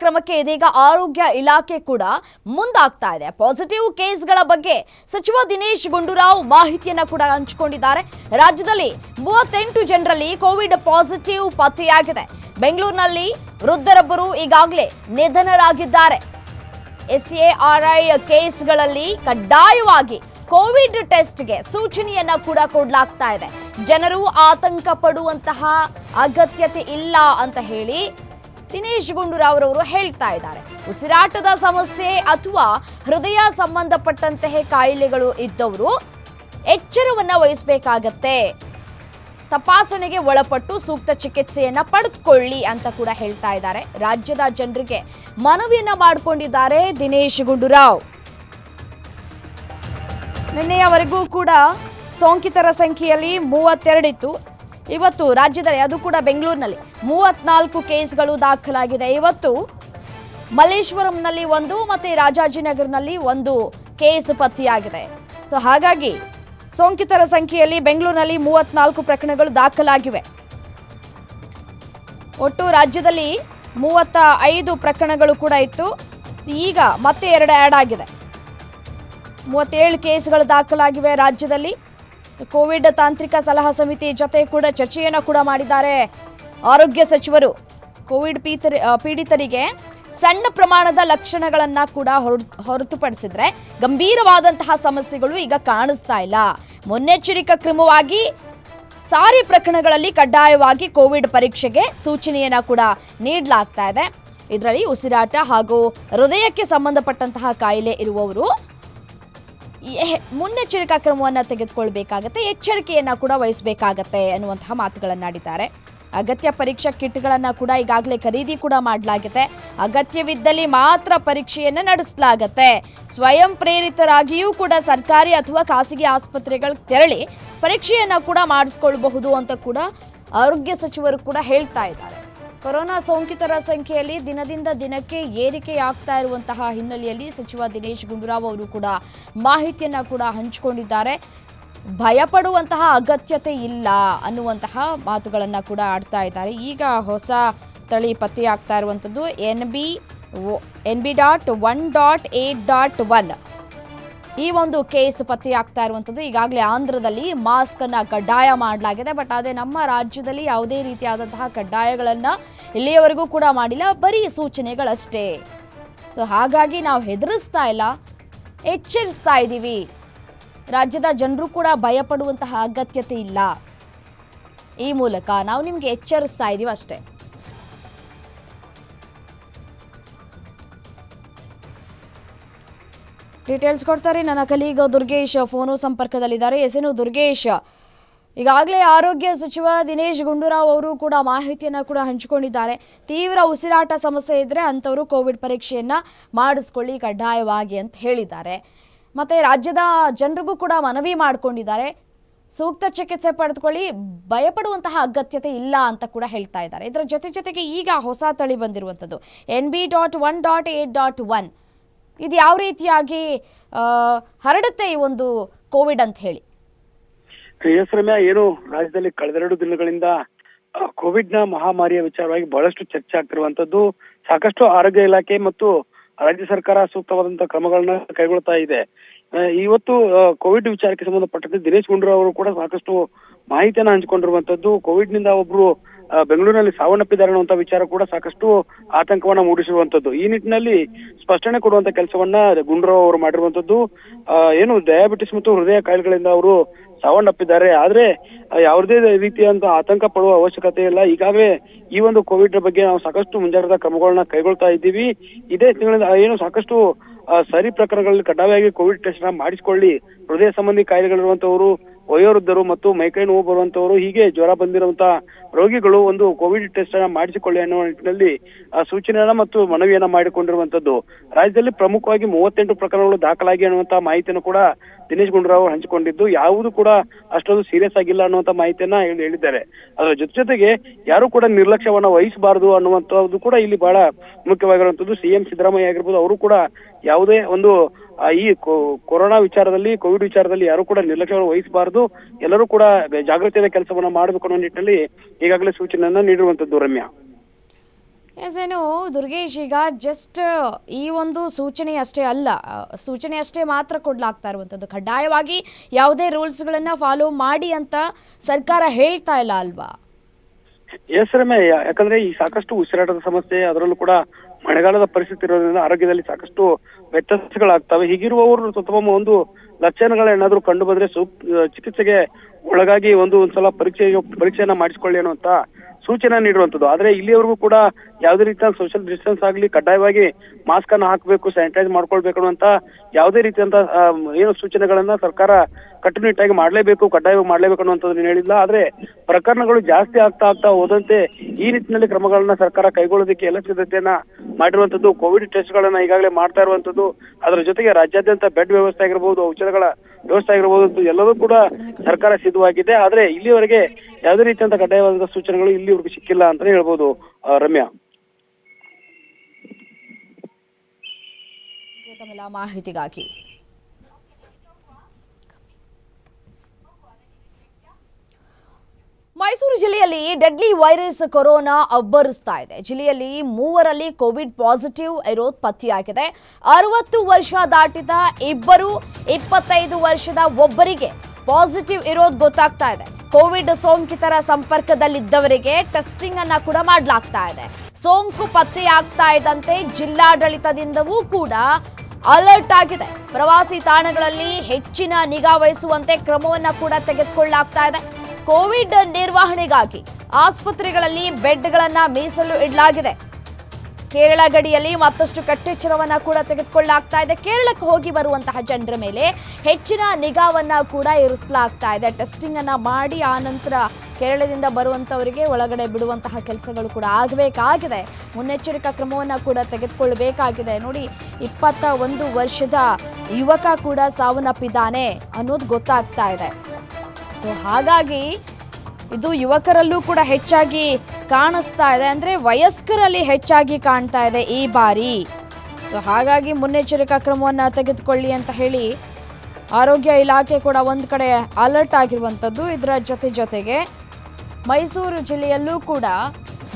ಕ್ರಮಕ್ಕೆ ಇದೀಗ ಆರೋಗ್ಯ ಇಲಾಖೆ ಕೂಡ ಮುಂದಾಗ್ತಾ ಇದೆ. ಪಾಸಿಟಿವ್ ಕೇಸ್ಗಳ ಬಗ್ಗೆ ಸಚಿವ ದಿನೇಶ್ ಗುಂಡೂರಾವ್ ಮಾಹಿತಿಯನ್ನ ಕೂಡ ಹಂಚಿಕೊಂಡಿದ್ದಾರೆ. ರಾಜ್ಯದಲ್ಲಿ ಮೂವತ್ತೆಂಟು ಜನರಲ್ಲಿ ಕೋವಿಡ್ ಪಾಸಿಟಿವ್ ಪತ್ತೆಯಾಗಿದೆ. ಬೆಂಗಳೂರಿನಲ್ಲಿ ವೃದ್ಧರೊಬ್ಬರು ಈಗಾಗಲೇ ನಿಧನರಾಗಿದ್ದಾರೆ. ಎಸ್ಎಆರ್ಐ ಕೇಸ್ಗಳಲ್ಲಿ ಕಡ್ಡಾಯವಾಗಿ ಕೋವಿಡ್ ಟೆಸ್ಟ್ಗೆ ಸೂಚನೆಯನ್ನ ಕೂಡ ಕೊಡಲಾಗ್ತಾ ಇದೆ. ಜನರು ಆತಂಕ ಪಡುವಂತಹ ಅಗತ್ಯತೆ ಇಲ್ಲ ಅಂತ ಹೇಳಿ ದಿನೇಶ್ ಗುಂಡೂರಾವ್ ರವರು ಹೇಳ್ತಾ ಇದ್ದಾರೆ. ಉಸಿರಾಟದ ಸಮಸ್ಯೆ ಅಥವಾ ಹೃದಯ ಸಂಬಂಧಪಟ್ಟಂತಹ ಕಾಯಿಲೆಗಳು ಇದ್ದವರು ಎಚ್ಚರವನ್ನ ವಹಿಸಬೇಕಾಗತ್ತೆ. ತಪಾಸಣೆಗೆ ಒಳಪಟ್ಟು ಸೂಕ್ತ ಚಿಕಿತ್ಸೆಯನ್ನ ಪಡೆದುಕೊಳ್ಳಿ ಅಂತ ಕೂಡ ಹೇಳ್ತಾ ಇದ್ದಾರೆ. ರಾಜ್ಯದ ಜನರಿಗೆ ಮನವಿಯನ್ನ ಮಾಡಿಕೊಂಡಿದ್ದಾರೆ ದಿನೇಶ್ ಗುಂಡೂರಾವ್. ನಿನ್ನೆಯವರೆಗೂ ಕೂಡ ಸೋಂಕಿತರ ಸಂಖ್ಯೆಯಲ್ಲಿ ಮೂವತ್ತೆರಡಿತ್ತು. ಇವತ್ತು ರಾಜ್ಯದಲ್ಲಿ, ಅದು ಕೂಡ ಬೆಂಗಳೂರಿನಲ್ಲಿ, ಮೂವತ್ನಾಲ್ಕು ಕೇಸ್ಗಳು ದಾಖಲಾಗಿದೆ. ಇವತ್ತು ಮಲ್ಲೇಶ್ವರಂನಲ್ಲಿ ಒಂದು ಮತ್ತೆ ರಾಜಾಜಿನಗರ್ನಲ್ಲಿ ಒಂದು ಕೇಸ್ ಪತ್ತೆಯಾಗಿದೆ. ಸೊ, ಹಾಗಾಗಿ ಸೋಂಕಿತರ ಸಂಖ್ಯೆಯಲ್ಲಿ ಬೆಂಗಳೂರಿನಲ್ಲಿ ಮೂವತ್ನಾಲ್ಕು ಪ್ರಕರಣಗಳು ದಾಖಲಾಗಿವೆ. ಒಟ್ಟು ರಾಜ್ಯದಲ್ಲಿ ಮೂವತ್ತ ಐದು ಪ್ರಕರಣಗಳು ಕೂಡ ಇತ್ತು. ಈಗ ಮತ್ತೆ ಎರಡು ಆ್ಯಡ್ ಆಗಿದೆ. ಮೂವತ್ತೇಳು ಕೇಸ್ಗಳು ದಾಖಲಾಗಿವೆ ರಾಜ್ಯದಲ್ಲಿ. ಕೋವಿಡ್ ತಾಂತ್ರಿಕ ಸಲಹಾ ಸಮಿತಿ ಜೊತೆ ಕೂಡ ಚರ್ಚೆಯನ್ನು ಕೂಡ ಮಾಡಿದ್ದಾರೆ. ಆರೋಗ್ಯ ಸಚಿವರು ಕೋವಿಡ್ ಪೀತರ ಪೀಡಿತರಿಗೆ ಸಣ್ಣ ಪ್ರಮಾಣದ ಲಕ್ಷಣಗಳನ್ನ ಕೂಡ ಹೊರ- ಹೊರತುಪಡಿಸಿದ್ರೆ ಗಂಭೀರವಾದಂತಹ ಸಮಸ್ಯೆಗಳು ಈಗ ಕಾಣಿಸ್ತಾ ಇಲ್ಲ. ಮುನ್ನೆಚ್ಚರಿಕಾ ಕ್ರಮವಾಗಿ ಸಾರಿ ಪ್ರಕರಣಗಳಲ್ಲಿ ಕಡ್ಡಾಯವಾಗಿ ಕೋವಿಡ್ ಪರೀಕ್ಷೆಗೆ ಸೂಚನೆಯನ್ನ ಕೂಡ ನೀಡಲಾಗ್ತಾ ಇದೆ. ಇದರಲ್ಲಿ ಉಸಿರಾಟ ಹಾಗೂ ಹೃದಯಕ್ಕೆ ಸಂಬಂಧಪಟ್ಟಂತಹ ಕಾಯಿಲೆ ಇರುವವರು ಮುನ್ನೆಚ್ಚರಿಕಾ ಕ್ರಮವನ್ನು ತೆಗೆದುಕೊಳ್ಬೇಕಾಗತ್ತೆ, ಎಚ್ಚರಿಕೆಯನ್ನು ಕೂಡ ವಹಿಸಬೇಕಾಗತ್ತೆ ಅನ್ನುವಂತಹ ಮಾತುಗಳನ್ನಾಡಿದ್ದಾರೆ. ಅಗತ್ಯ ಪರೀಕ್ಷಾ ಕಿಟ್ಗಳನ್ನು ಕೂಡ ಈಗಾಗಲೇ ಖರೀದಿ ಕೂಡ ಮಾಡಲಾಗಿದೆ ಅಗತ್ಯವಿದ್ದಲ್ಲಿ ಮಾತ್ರ ಪರೀಕ್ಷೆಯನ್ನು ನಡೆಸಲಾಗತ್ತೆ. ಸ್ವಯಂ ಪ್ರೇರಿತರಾಗಿಯೂ ಕೂಡ ಸರ್ಕಾರಿ ಅಥವಾ ಖಾಸಗಿ ಆಸ್ಪತ್ರೆಗಳಿಗೆ ತೆರಳಿ ಪರೀಕ್ಷೆಯನ್ನು ಕೂಡ ಮಾಡಿಸ್ಕೊಳ್ಬಹುದು ಅಂತ ಕೂಡ ಆರೋಗ್ಯ ಸಚಿವರು ಕೂಡ ಹೇಳ್ತಾ ಇದ್ದಾರೆ. ಕೊರೋನಾ ಸೋಂಕಿತರ ಸಂಖ್ಯೆಯಲ್ಲಿ ದಿನದಿಂದ ದಿನಕ್ಕೆ ಏರಿಕೆಯಾಗ್ತಾ ಇರುವಂತಹ ಹಿನ್ನೆಲೆಯಲ್ಲಿ ಸಚಿವ ದಿನೇಶ್ ಗುಂಡೂರಾವ್ ಅವರು ಕೂಡ ಮಾಹಿತಿಯನ್ನ ಕೂಡ ಹಂಚಿಕೊಂಡಿದ್ದಾರೆ. ಭಯಪಡುವಂತಹ ಅಗತ್ಯತೆ ಇಲ್ಲ ಅನ್ನುವಂತಹ ಮಾತುಗಳನ್ನು ಕೂಡ ಆಡ್ತಾ ಇದ್ದಾರೆ. ಈಗ ಹೊಸ ತಳಿ ಪತ್ತೆಯಾಗ್ತಾ ಇರುವಂಥದ್ದು N B N B dot one dot eight dot one. ಈ ಒಂದು ಕೇಸ್ ಪತ್ತೆಯಾಗ್ತಾ ಇರುವಂಥದ್ದು. ಈಗಾಗಲೇ ಆಂಧ್ರದಲ್ಲಿ ಮಾಸ್ಕ್ ಅನ್ನ ಕಡ್ಡಾಯ ಮಾಡಲಾಗಿದೆ. ಬಟ್ ಅದೇ ನಮ್ಮ ರಾಜ್ಯದಲ್ಲಿ ಯಾವುದೇ ರೀತಿಯಾದಂತಹ ಕಡ್ಡಾಯಗಳನ್ನು ಇಲ್ಲಿಯವರೆಗೂ ಕೂಡ ಮಾಡಿಲ್ಲ. ಬರೀ ಸೂಚನೆಗಳಷ್ಟೇ. ಸೊ ಹಾಗಾಗಿ ನಾವು ಹೆದರಿಸ್ತಾ ಇಲ್ಲ. ಎಚ್ಚರಿಸ್ತಾ ಇದ್ದೀವಿ. ರಾಜ್ಯದ ಜನರು ಕೂಡ ಭಯಪಡುವಂತಹ ಅಗತ್ಯತೆ ಇಲ್ಲ. ಈ ಮೂಲಕ ನಾವು ನಿಮಗೆ ಎಚ್ಚರಿಸ್ತಾ ಇದ್ದೀವಿ ಅಷ್ಟೇ. ಡೀಟೇಲ್ಸ್ ಕೊಡ್ತಾರೆ. ನನ್ನ ಕಲೀಗ ದುರ್ಗೇಶ್ ಫೋನು ಸಂಪರ್ಕದಲ್ಲಿದ್ದಾರೆ. ಹೆಸರು ದುರ್ಗೇಶ್. ಈಗಾಗಲೇ ಆರೋಗ್ಯ ಸಚಿವ ದಿನೇಶ್ ಗುಂಡೂರಾವ್ ಅವರು ಕೂಡ ಮಾಹಿತಿಯನ್ನು ಕೂಡ ಹಂಚಿಕೊಂಡಿದ್ದಾರೆ. ತೀವ್ರ ಉಸಿರಾಟ ಸಮಸ್ಯೆ ಇದ್ದರೆ ಅಂಥವರು ಕೋವಿಡ್ ಪರೀಕ್ಷೆಯನ್ನು ಮಾಡಿಸ್ಕೊಳ್ಳಿ, ಕಡ್ಡಾಯವಾಗಿ ಅಂತ ಹೇಳಿದ್ದಾರೆ. ಮತ್ತು ರಾಜ್ಯದ ಜನರಿಗೂ ಕೂಡ ಮನವಿ ಮಾಡಿಕೊಂಡಿದ್ದಾರೆ. ಸೂಕ್ತ ಚಿಕಿತ್ಸೆ ಪಡೆದುಕೊಳ್ಳಿ, ಭಯಪಡುವಂತಹ ಅಗತ್ಯತೆ ಇಲ್ಲ ಅಂತ ಕೂಡ ಹೇಳ್ತಾ ಇದ್ದಾರೆ. ಇದರ ಜೊತೆ ಜೊತೆಗೆ ಈಗ ಹೊಸ ತಳಿ ಬಂದಿರುವಂಥದ್ದು. N B dot one dot eight dot one. ಇದು ಯಾವ ರೀತಿಯಾಗಿ ಹರಡುತ್ತೆ ಈ ಒಂದು ಕೋವಿಡ್ ಅಂತ ಹೇಳಿ? ಎಸ್ ಏನು ರಾಜ್ಯದಲ್ಲಿ ಕಳೆದೆರಡು ದಿನಗಳಿಂದ ಕೋವಿಡ್ನ ಮಹಾಮಾರಿಯ ವಿಚಾರವಾಗಿ ಬಹಳಷ್ಟು ಚರ್ಚೆ ಆಗ್ತಿರುವಂತದ್ದು ಸಾಕಷ್ಟು ಆರೋಗ್ಯ ಇಲಾಖೆ ಮತ್ತು ರಾಜ್ಯ ಸರ್ಕಾರ ಸೂಕ್ತವಾದಂತಹ ಕ್ರಮಗಳನ್ನ ಕೈಗೊಳ್ತಾ ಇದೆ. ಇವತ್ತು ಕೋವಿಡ್ ವಿಚಾರಕ್ಕೆ ಸಂಬಂಧಪಟ್ಟಂತೆ ದಿನೇಶ್ ಗುಂಡೂರಾವ್ ಅವರು ಕೂಡ ಸಾಕಷ್ಟು ಮಾಹಿತಿಯನ್ನ ಹಂಚಿಕೊಂಡಿರುವಂತದ್ದು ಕೋವಿಡ್ನಿಂದ ಒಬ್ರು ಬೆಂಗಳೂರಿನಲ್ಲಿ ಸಾವನ್ನಪ್ಪಿದ್ದಾರೆ ಅನ್ನುವಂತ ವಿಚಾರ ಕೂಡ ಸಾಕಷ್ಟು ಆತಂಕವನ್ನ ಮೂಡಿಸಿರುವಂತದ್ದು. ಈ ನಿಟ್ಟಿನಲ್ಲಿ ಸ್ಪಷ್ಟನೆ ಕೊಡುವಂತ ಕೆಲಸವನ್ನ ಗುಂಡ್ರಾವ್ ಅವರು ಮಾಡಿರುವಂತದ್ದು ಏನು ಡಯಾಬಿಟಿಸ್ ಮತ್ತು ಹೃದಯ ಕಾಯಿಲೆಗಳಿಂದ ಅವರು ಸಾವನ್ನಪ್ಪಿದ್ದಾರೆ. ಆದ್ರೆ ಯಾವುದೇ ರೀತಿಯಂತ ಆತಂಕ ಪಡುವ ಅವಶ್ಯಕತೆ ಇಲ್ಲ. ಈಗಾಗಲೇ ಈ ಒಂದು ಕೋವಿಡ್ ಬಗ್ಗೆ ನಾವು ಸಾಕಷ್ಟು ಮುಂಜಾಗ್ರತಾ ಕ್ರಮಗಳನ್ನ ಕೈಗೊಳ್ತಾ ಇದ್ದೀವಿ. ಇದೇ ತಿಂಗಳಿಂದ ಏನು ಸಾಕಷ್ಟು ಸರಿ ಪ್ರಕರಣಗಳಲ್ಲಿ ಕಡ್ಡಾಯವಾಗಿ ಕೋವಿಡ್ ಟೆಸ್ಟ್ ಮಾಡಿಸಿಕೊಳ್ಳಿ. ಹೃದಯ ಸಂಬಂಧಿ ಕಾಯಿಲೆಗಳಿರುವಂತವರು ವಯೋವೃದ್ಧರು ಮತ್ತು ಮೈಕೈ ನೋವು ಬರುವಂತವರು ಹೀಗೆ ಜ್ವರ ಬಂದಿರುವಂತಹ ರೋಗಿಗಳು ಒಂದು ಕೋವಿಡ್ ಟೆಸ್ಟ್ ಅನ್ನ ಮಾಡಿಸಿಕೊಳ್ಳಿ ಅನ್ನುವ ನಿಟ್ಟಿನಲ್ಲಿ ಆ, ಸೂಚನೆಯನ್ನ ಮತ್ತು ಮನವಿಯನ್ನ ಮಾಡಿಕೊಂಡಿರುವಂತದ್ದು. ರಾಜ್ಯದಲ್ಲಿ ಪ್ರಮುಖವಾಗಿ ಮೂವತ್ತೆಂಟು ಪ್ರಕರಣಗಳು ದಾಖಲಾಗಿ ಅನ್ನುವಂತಹ ಮಾಹಿತಿಯನ್ನು ಕೂಡ ದಿನೇಶ್ ಗುಂಡೂರಾವ್ ಹಂಚಿಕೊಂಡಿದ್ದು, ಯಾವುದು ಕೂಡ ಅಷ್ಟೊಂದು ಸೀರಿಯಸ್ ಆಗಿಲ್ಲ ಅನ್ನುವಂತ ಮಾಹಿತಿಯನ್ನ ಹೇಳಿ- ಹೇಳಿದ್ದಾರೆ. ಅದರ ಜೊತೆ ಜೊತೆಗೆ ಯಾರು ಕೂಡ ನಿರ್ಲಕ್ಷ್ಯವನ್ನ ವಹಿಸಬಾರದು ಅನ್ನುವಂಥದ್ದು ಕೂಡ ಇಲ್ಲಿ ಬಹಳ ಮುಖ್ಯವಾಗಿರುವಂತದ್ದು ಸಿಎಂ ಸಿದ್ದರಾಮಯ್ಯ ಆಗಿರ್ಬೋದು, ಅವರು ಕೂಡ ಯಾವುದೇ ಒಂದು ಈ ಕೊರೋನಾ ವಿಚಾರದಲ್ಲಿ, ಕೋವಿಡ್ ವಿಚಾರದಲ್ಲಿ ಯಾರು ಕೂಡ ನಿರ್ಲಕ್ಷ್ಯವನ್ನು ವಹಿಸಬಾರದು. ಎಲ್ಲರೂ ಕೂಡ ಜಾಗೃತಿಯ ಕೆಲಸವನ್ನ ಮಾಡಬೇಕು ಅನ್ನೋ ನಿಟ್ಟಿನಲ್ಲಿ ಈಗಾಗಲೇ ಸೂಚನೆಯನ್ನ ನೀಡಿರುವಂತದ್ದು ರಮ್ಯಾ. ಎಸ್ ಏನು ದುರ್ಗೇಶ್ ಈಗ ಜಸ್ಟ್ ಈ ಒಂದು ಸೂಚನೆ ಅಷ್ಟೇ ಅಲ್ಲ ಸೂಚನೆ ಅಷ್ಟೇ ಮಾತ್ರ ಕೊಡ್ಲಾಗ್ತಾ ಇರುವಂಥದ್ದು. ಕಡ್ಡಾಯವಾಗಿ ಯಾವುದೇ ರೂಲ್ಸ್ಗಳನ್ನು ಫಾಲೋ ಮಾಡಿ ಅಂತ ಸರ್ಕಾರ ಹೇಳ್ತಾ ಇಲ್ಲ ಅಲ್ವಾ? ಎಸ್ ರಮ್ಯ ಯಾಕಂದ್ರೆ ಈ ಸಾಕಷ್ಟು ಉಸಿರಾಟದ ಸಮಸ್ಯೆ, ಅದರಲ್ಲೂ ಕೂಡ ಮಳೆಗಾಲದ ಪರಿಸ್ಥಿತಿ ಇರೋದ್ರಿಂದ ಆರೋಗ್ಯದಲ್ಲಿ ಸಾಕಷ್ಟು ವ್ಯತ್ಯಾಸಗಳಾಗ್ತವೆ. ಹೀಗಿರುವವರು ತಮ್ಮ ಒಂದು ಲಕ್ಷಣಗಳೇನಾದ್ರೂ ಕಂಡು ಬಂದ್ರೆ ಸೂಕ್ತ ಚಿಕಿತ್ಸೆಗೆ ಒಳಗಾಗಿ ಒಂದು ಒಂದ್ಸಲ ಪರೀಕ್ಷೆ ಪರೀಕ್ಷೆಯನ್ನ ಮಾಡಿಸ್ಕೊಳ್ಳಿ ಅನ್ನುವಂತ ಸೂಚನೆ ನೀಡುವಂಥದ್ದು ಆದ್ರೆ ಇಲ್ಲಿಯವರೆಗೂ ಕೂಡ ಯಾವುದೇ ರೀತಿಯ ಸೋಷಿಯಲ್ ಡಿಸ್ಟೆನ್ಸ್ ಆಗಲಿ ಕಡ್ಡಾಯವಾಗಿ ಮಾಸ್ಕ್ ಅನ್ನು ಹಾಕಬೇಕು ಸ್ಯಾನಿಟೈಸ್ ಮಾಡ್ಕೊಳ್ಬೇಕು ಅಂತ ಯಾವುದೇ ರೀತಿಯಂತ ಏನು ಸೂಚನೆಗಳನ್ನ ಸರ್ಕಾರ ಕಟ್ಟುನಿಟ್ಟಾಗಿ ಮಾಡಲೇಬೇಕು, ಕಡ್ಡಾಯವಾಗಿ ಮಾಡಲೇಬೇಕು ಅನ್ನುವಂಥದ್ದು ಹೇಳಿಲ್ಲ ಆದ್ರೆ ಪ್ರಕರಣಗಳು ಜಾಸ್ತಿ ಆಗ್ತಾ ಆಗ್ತಾ ಹೋದಂತೆ ಈ ನಿಟ್ಟಿನಲ್ಲಿ ಕ್ರಮಗಳನ್ನ ಸರ್ಕಾರ ಕೈಗೊಳ್ಳೋದಕ್ಕೆ ಎಲ್ಲ ಸಿದ್ಧತೆಯನ್ನ ಮಾಡಿರುವಂತದ್ದು ಕೋವಿಡ್ ಟೆಸ್ಟ್ ಗಳನ್ನ ಈಗಾಗಲೇ ಮಾಡ್ತಾ ಇರುವಂತದ್ದು ಅದರ ಜೊತೆಗೆ ರಾಜ್ಯಾದ್ಯಂತ ಬೆಡ್ ವ್ಯವಸ್ಥೆ ಆಗಿರಬಹುದು ಔಷಧಗಳ ವ್ಯವಸ್ಥೆ ಆಗಿರಬಹುದು ಎಲ್ಲವೂ ಕೂಡ ಸರ್ಕಾರ ಸಿದ್ಧವಾಗಿದೆ. ಆದ್ರೆ ಇಲ್ಲಿವರೆಗೆ ಯಾವುದೇ ರೀತಿಯಂತ ಕಡ್ಡಾಯವಾದ ಸೂಚನೆಗಳು ಇಲ್ಲಿವರೆಗೂ ಸಿಕ್ಕಿಲ್ಲ ಅಂತಾನೆ ಹೇಳ್ಬೋದು ರಮ್ಯಾ. ತಮ್ಮೆಲ್ಲ ಮಾಹಿತಿಗಾಗಿ. ಮೈಸೂರು ಜಿಲ್ಲೆಯಲ್ಲಿ ಡೆಡ್ಲಿ ವೈರಸ್ ಕೊರೋನಾ ಅಬ್ಬರಿಸ್ತಾ ಇದೆ. ಜಿಲ್ಲೆಯಲ್ಲಿ ಮೂವರಲ್ಲಿ ಕೋವಿಡ್ ಪಾಸಿಟಿವ್ ಇರೋದು ಪತ್ತೆಯಾಗಿದೆ ಅರವತ್ತು ವರ್ಷ ದಾಟಿದ ಇಬ್ಬರು, ಇಪ್ಪತ್ತೈದು ವರ್ಷದ ಒಬ್ಬರಿಗೆ ಪಾಸಿಟಿವ್ ಇರೋದು ಗೊತ್ತಾಗ್ತಾ ಇದೆ. ಕೋವಿಡ್ ಸೋಂಕಿತರ ಸಂಪರ್ಕದಲ್ಲಿದ್ದವರಿಗೆ ಟೆಸ್ಟಿಂಗ್ ಅನ್ನ ಕೂಡ ಮಾಡಲಾಗ್ತಾ ಇದೆ. ಸೋಂಕು ಪತ್ತೆಯಾಗ್ತಾ ಇದ್ದಂತೆ ಜಿಲ್ಲಾಡಳಿತದಿಂದವೂ ಕೂಡ ಅಲರ್ಟ್ ಆಗಿದೆ. ಪ್ರವಾಸಿ ತಾಣಗಳಲ್ಲಿ ಹೆಚ್ಚಿನ ನಿಗಾ ವಹಿಸುವಂತೆ ಕ್ರಮವನ್ನ ಕೂಡ ತೆಗೆದುಕೊಳ್ಳಲಾಗ್ತಾ ಇದೆ. ಕೋವಿಡ್ ನಿರ್ವಹಣೆಗಾಗಿ ಆಸ್ಪತ್ರೆಗಳಲ್ಲಿ ಬೆಡ್ಗಳನ್ನ ಮೀಸಲು ಇಡಲಾಗಿದೆ. ಕೇರಳ ಗಡಿಯಲ್ಲಿ ಮತ್ತಷ್ಟು ಕಟ್ಟೆಚ್ಚರವನ್ನ ಕೂಡ ತೆಗೆದುಕೊಳ್ಳಲಾಗ್ತಾ ಇದೆ. ಕೇರಳಕ್ಕೆ ಹೋಗಿ ಬರುವಂತಹ ಜನರ ಮೇಲೆ ಹೆಚ್ಚಿನ ನಿಗಾವನ್ನ ಕೂಡ ಇರಿಸಲಾಗ್ತಾ ಇದೆ. ಟೆಸ್ಟಿಂಗ್ ಅನ್ನ ಮಾಡಿ ಆ ನಂತರ ಕೇರಳದಿಂದ ಬರುವಂಥವರಿಗೆ ಒಳಗಡೆ ಬಿಡುವಂತಹ ಕೆಲಸಗಳು ಕೂಡ ಆಗಬೇಕಾಗಿದೆ. ಮುನ್ನೆಚ್ಚರಿಕಾ ಕ್ರಮವನ್ನು ಕೂಡ ತೆಗೆದುಕೊಳ್ಳಬೇಕಾಗಿದೆ ನೋಡಿ, ಇಪ್ಪತ್ತ ಒಂದು ವರ್ಷದ ಯುವಕ ಕೂಡ ಸಾವನ್ನಪ್ಪಿದ್ದಾನೆ ಅನ್ನೋದು ಗೊತ್ತಾಗ್ತಾ ಇದೆ. ಸೊ ಹಾಗಾಗಿ ಇದು ಯುವಕರಲ್ಲೂ ಕೂಡ ಹೆಚ್ಚಾಗಿ ಕಾಣಿಸ್ತಾ ಇದೆ. ಅಂದರೆ ವಯಸ್ಕರಲ್ಲಿ ಹೆಚ್ಚಾಗಿ ಕಾಣ್ತಾ ಇದೆ ಈ ಬಾರಿ. ಸೊ ಹಾಗಾಗಿ ಮುನ್ನೆಚ್ಚರಿಕಾ ಕ್ರಮವನ್ನು ತೆಗೆದುಕೊಳ್ಳಿ ಅಂತ ಹೇಳಿ ಆರೋಗ್ಯ ಇಲಾಖೆ ಕೂಡ ಒಂದು ಕಡೆ ಅಲರ್ಟ್ ಆಗಿರುವಂಥದ್ದು ಇದರ ಜೊತೆ ಜೊತೆಗೆ ಮೈಸೂರು ಜಿಲ್ಲೆಯಲ್ಲೂ ಕೂಡ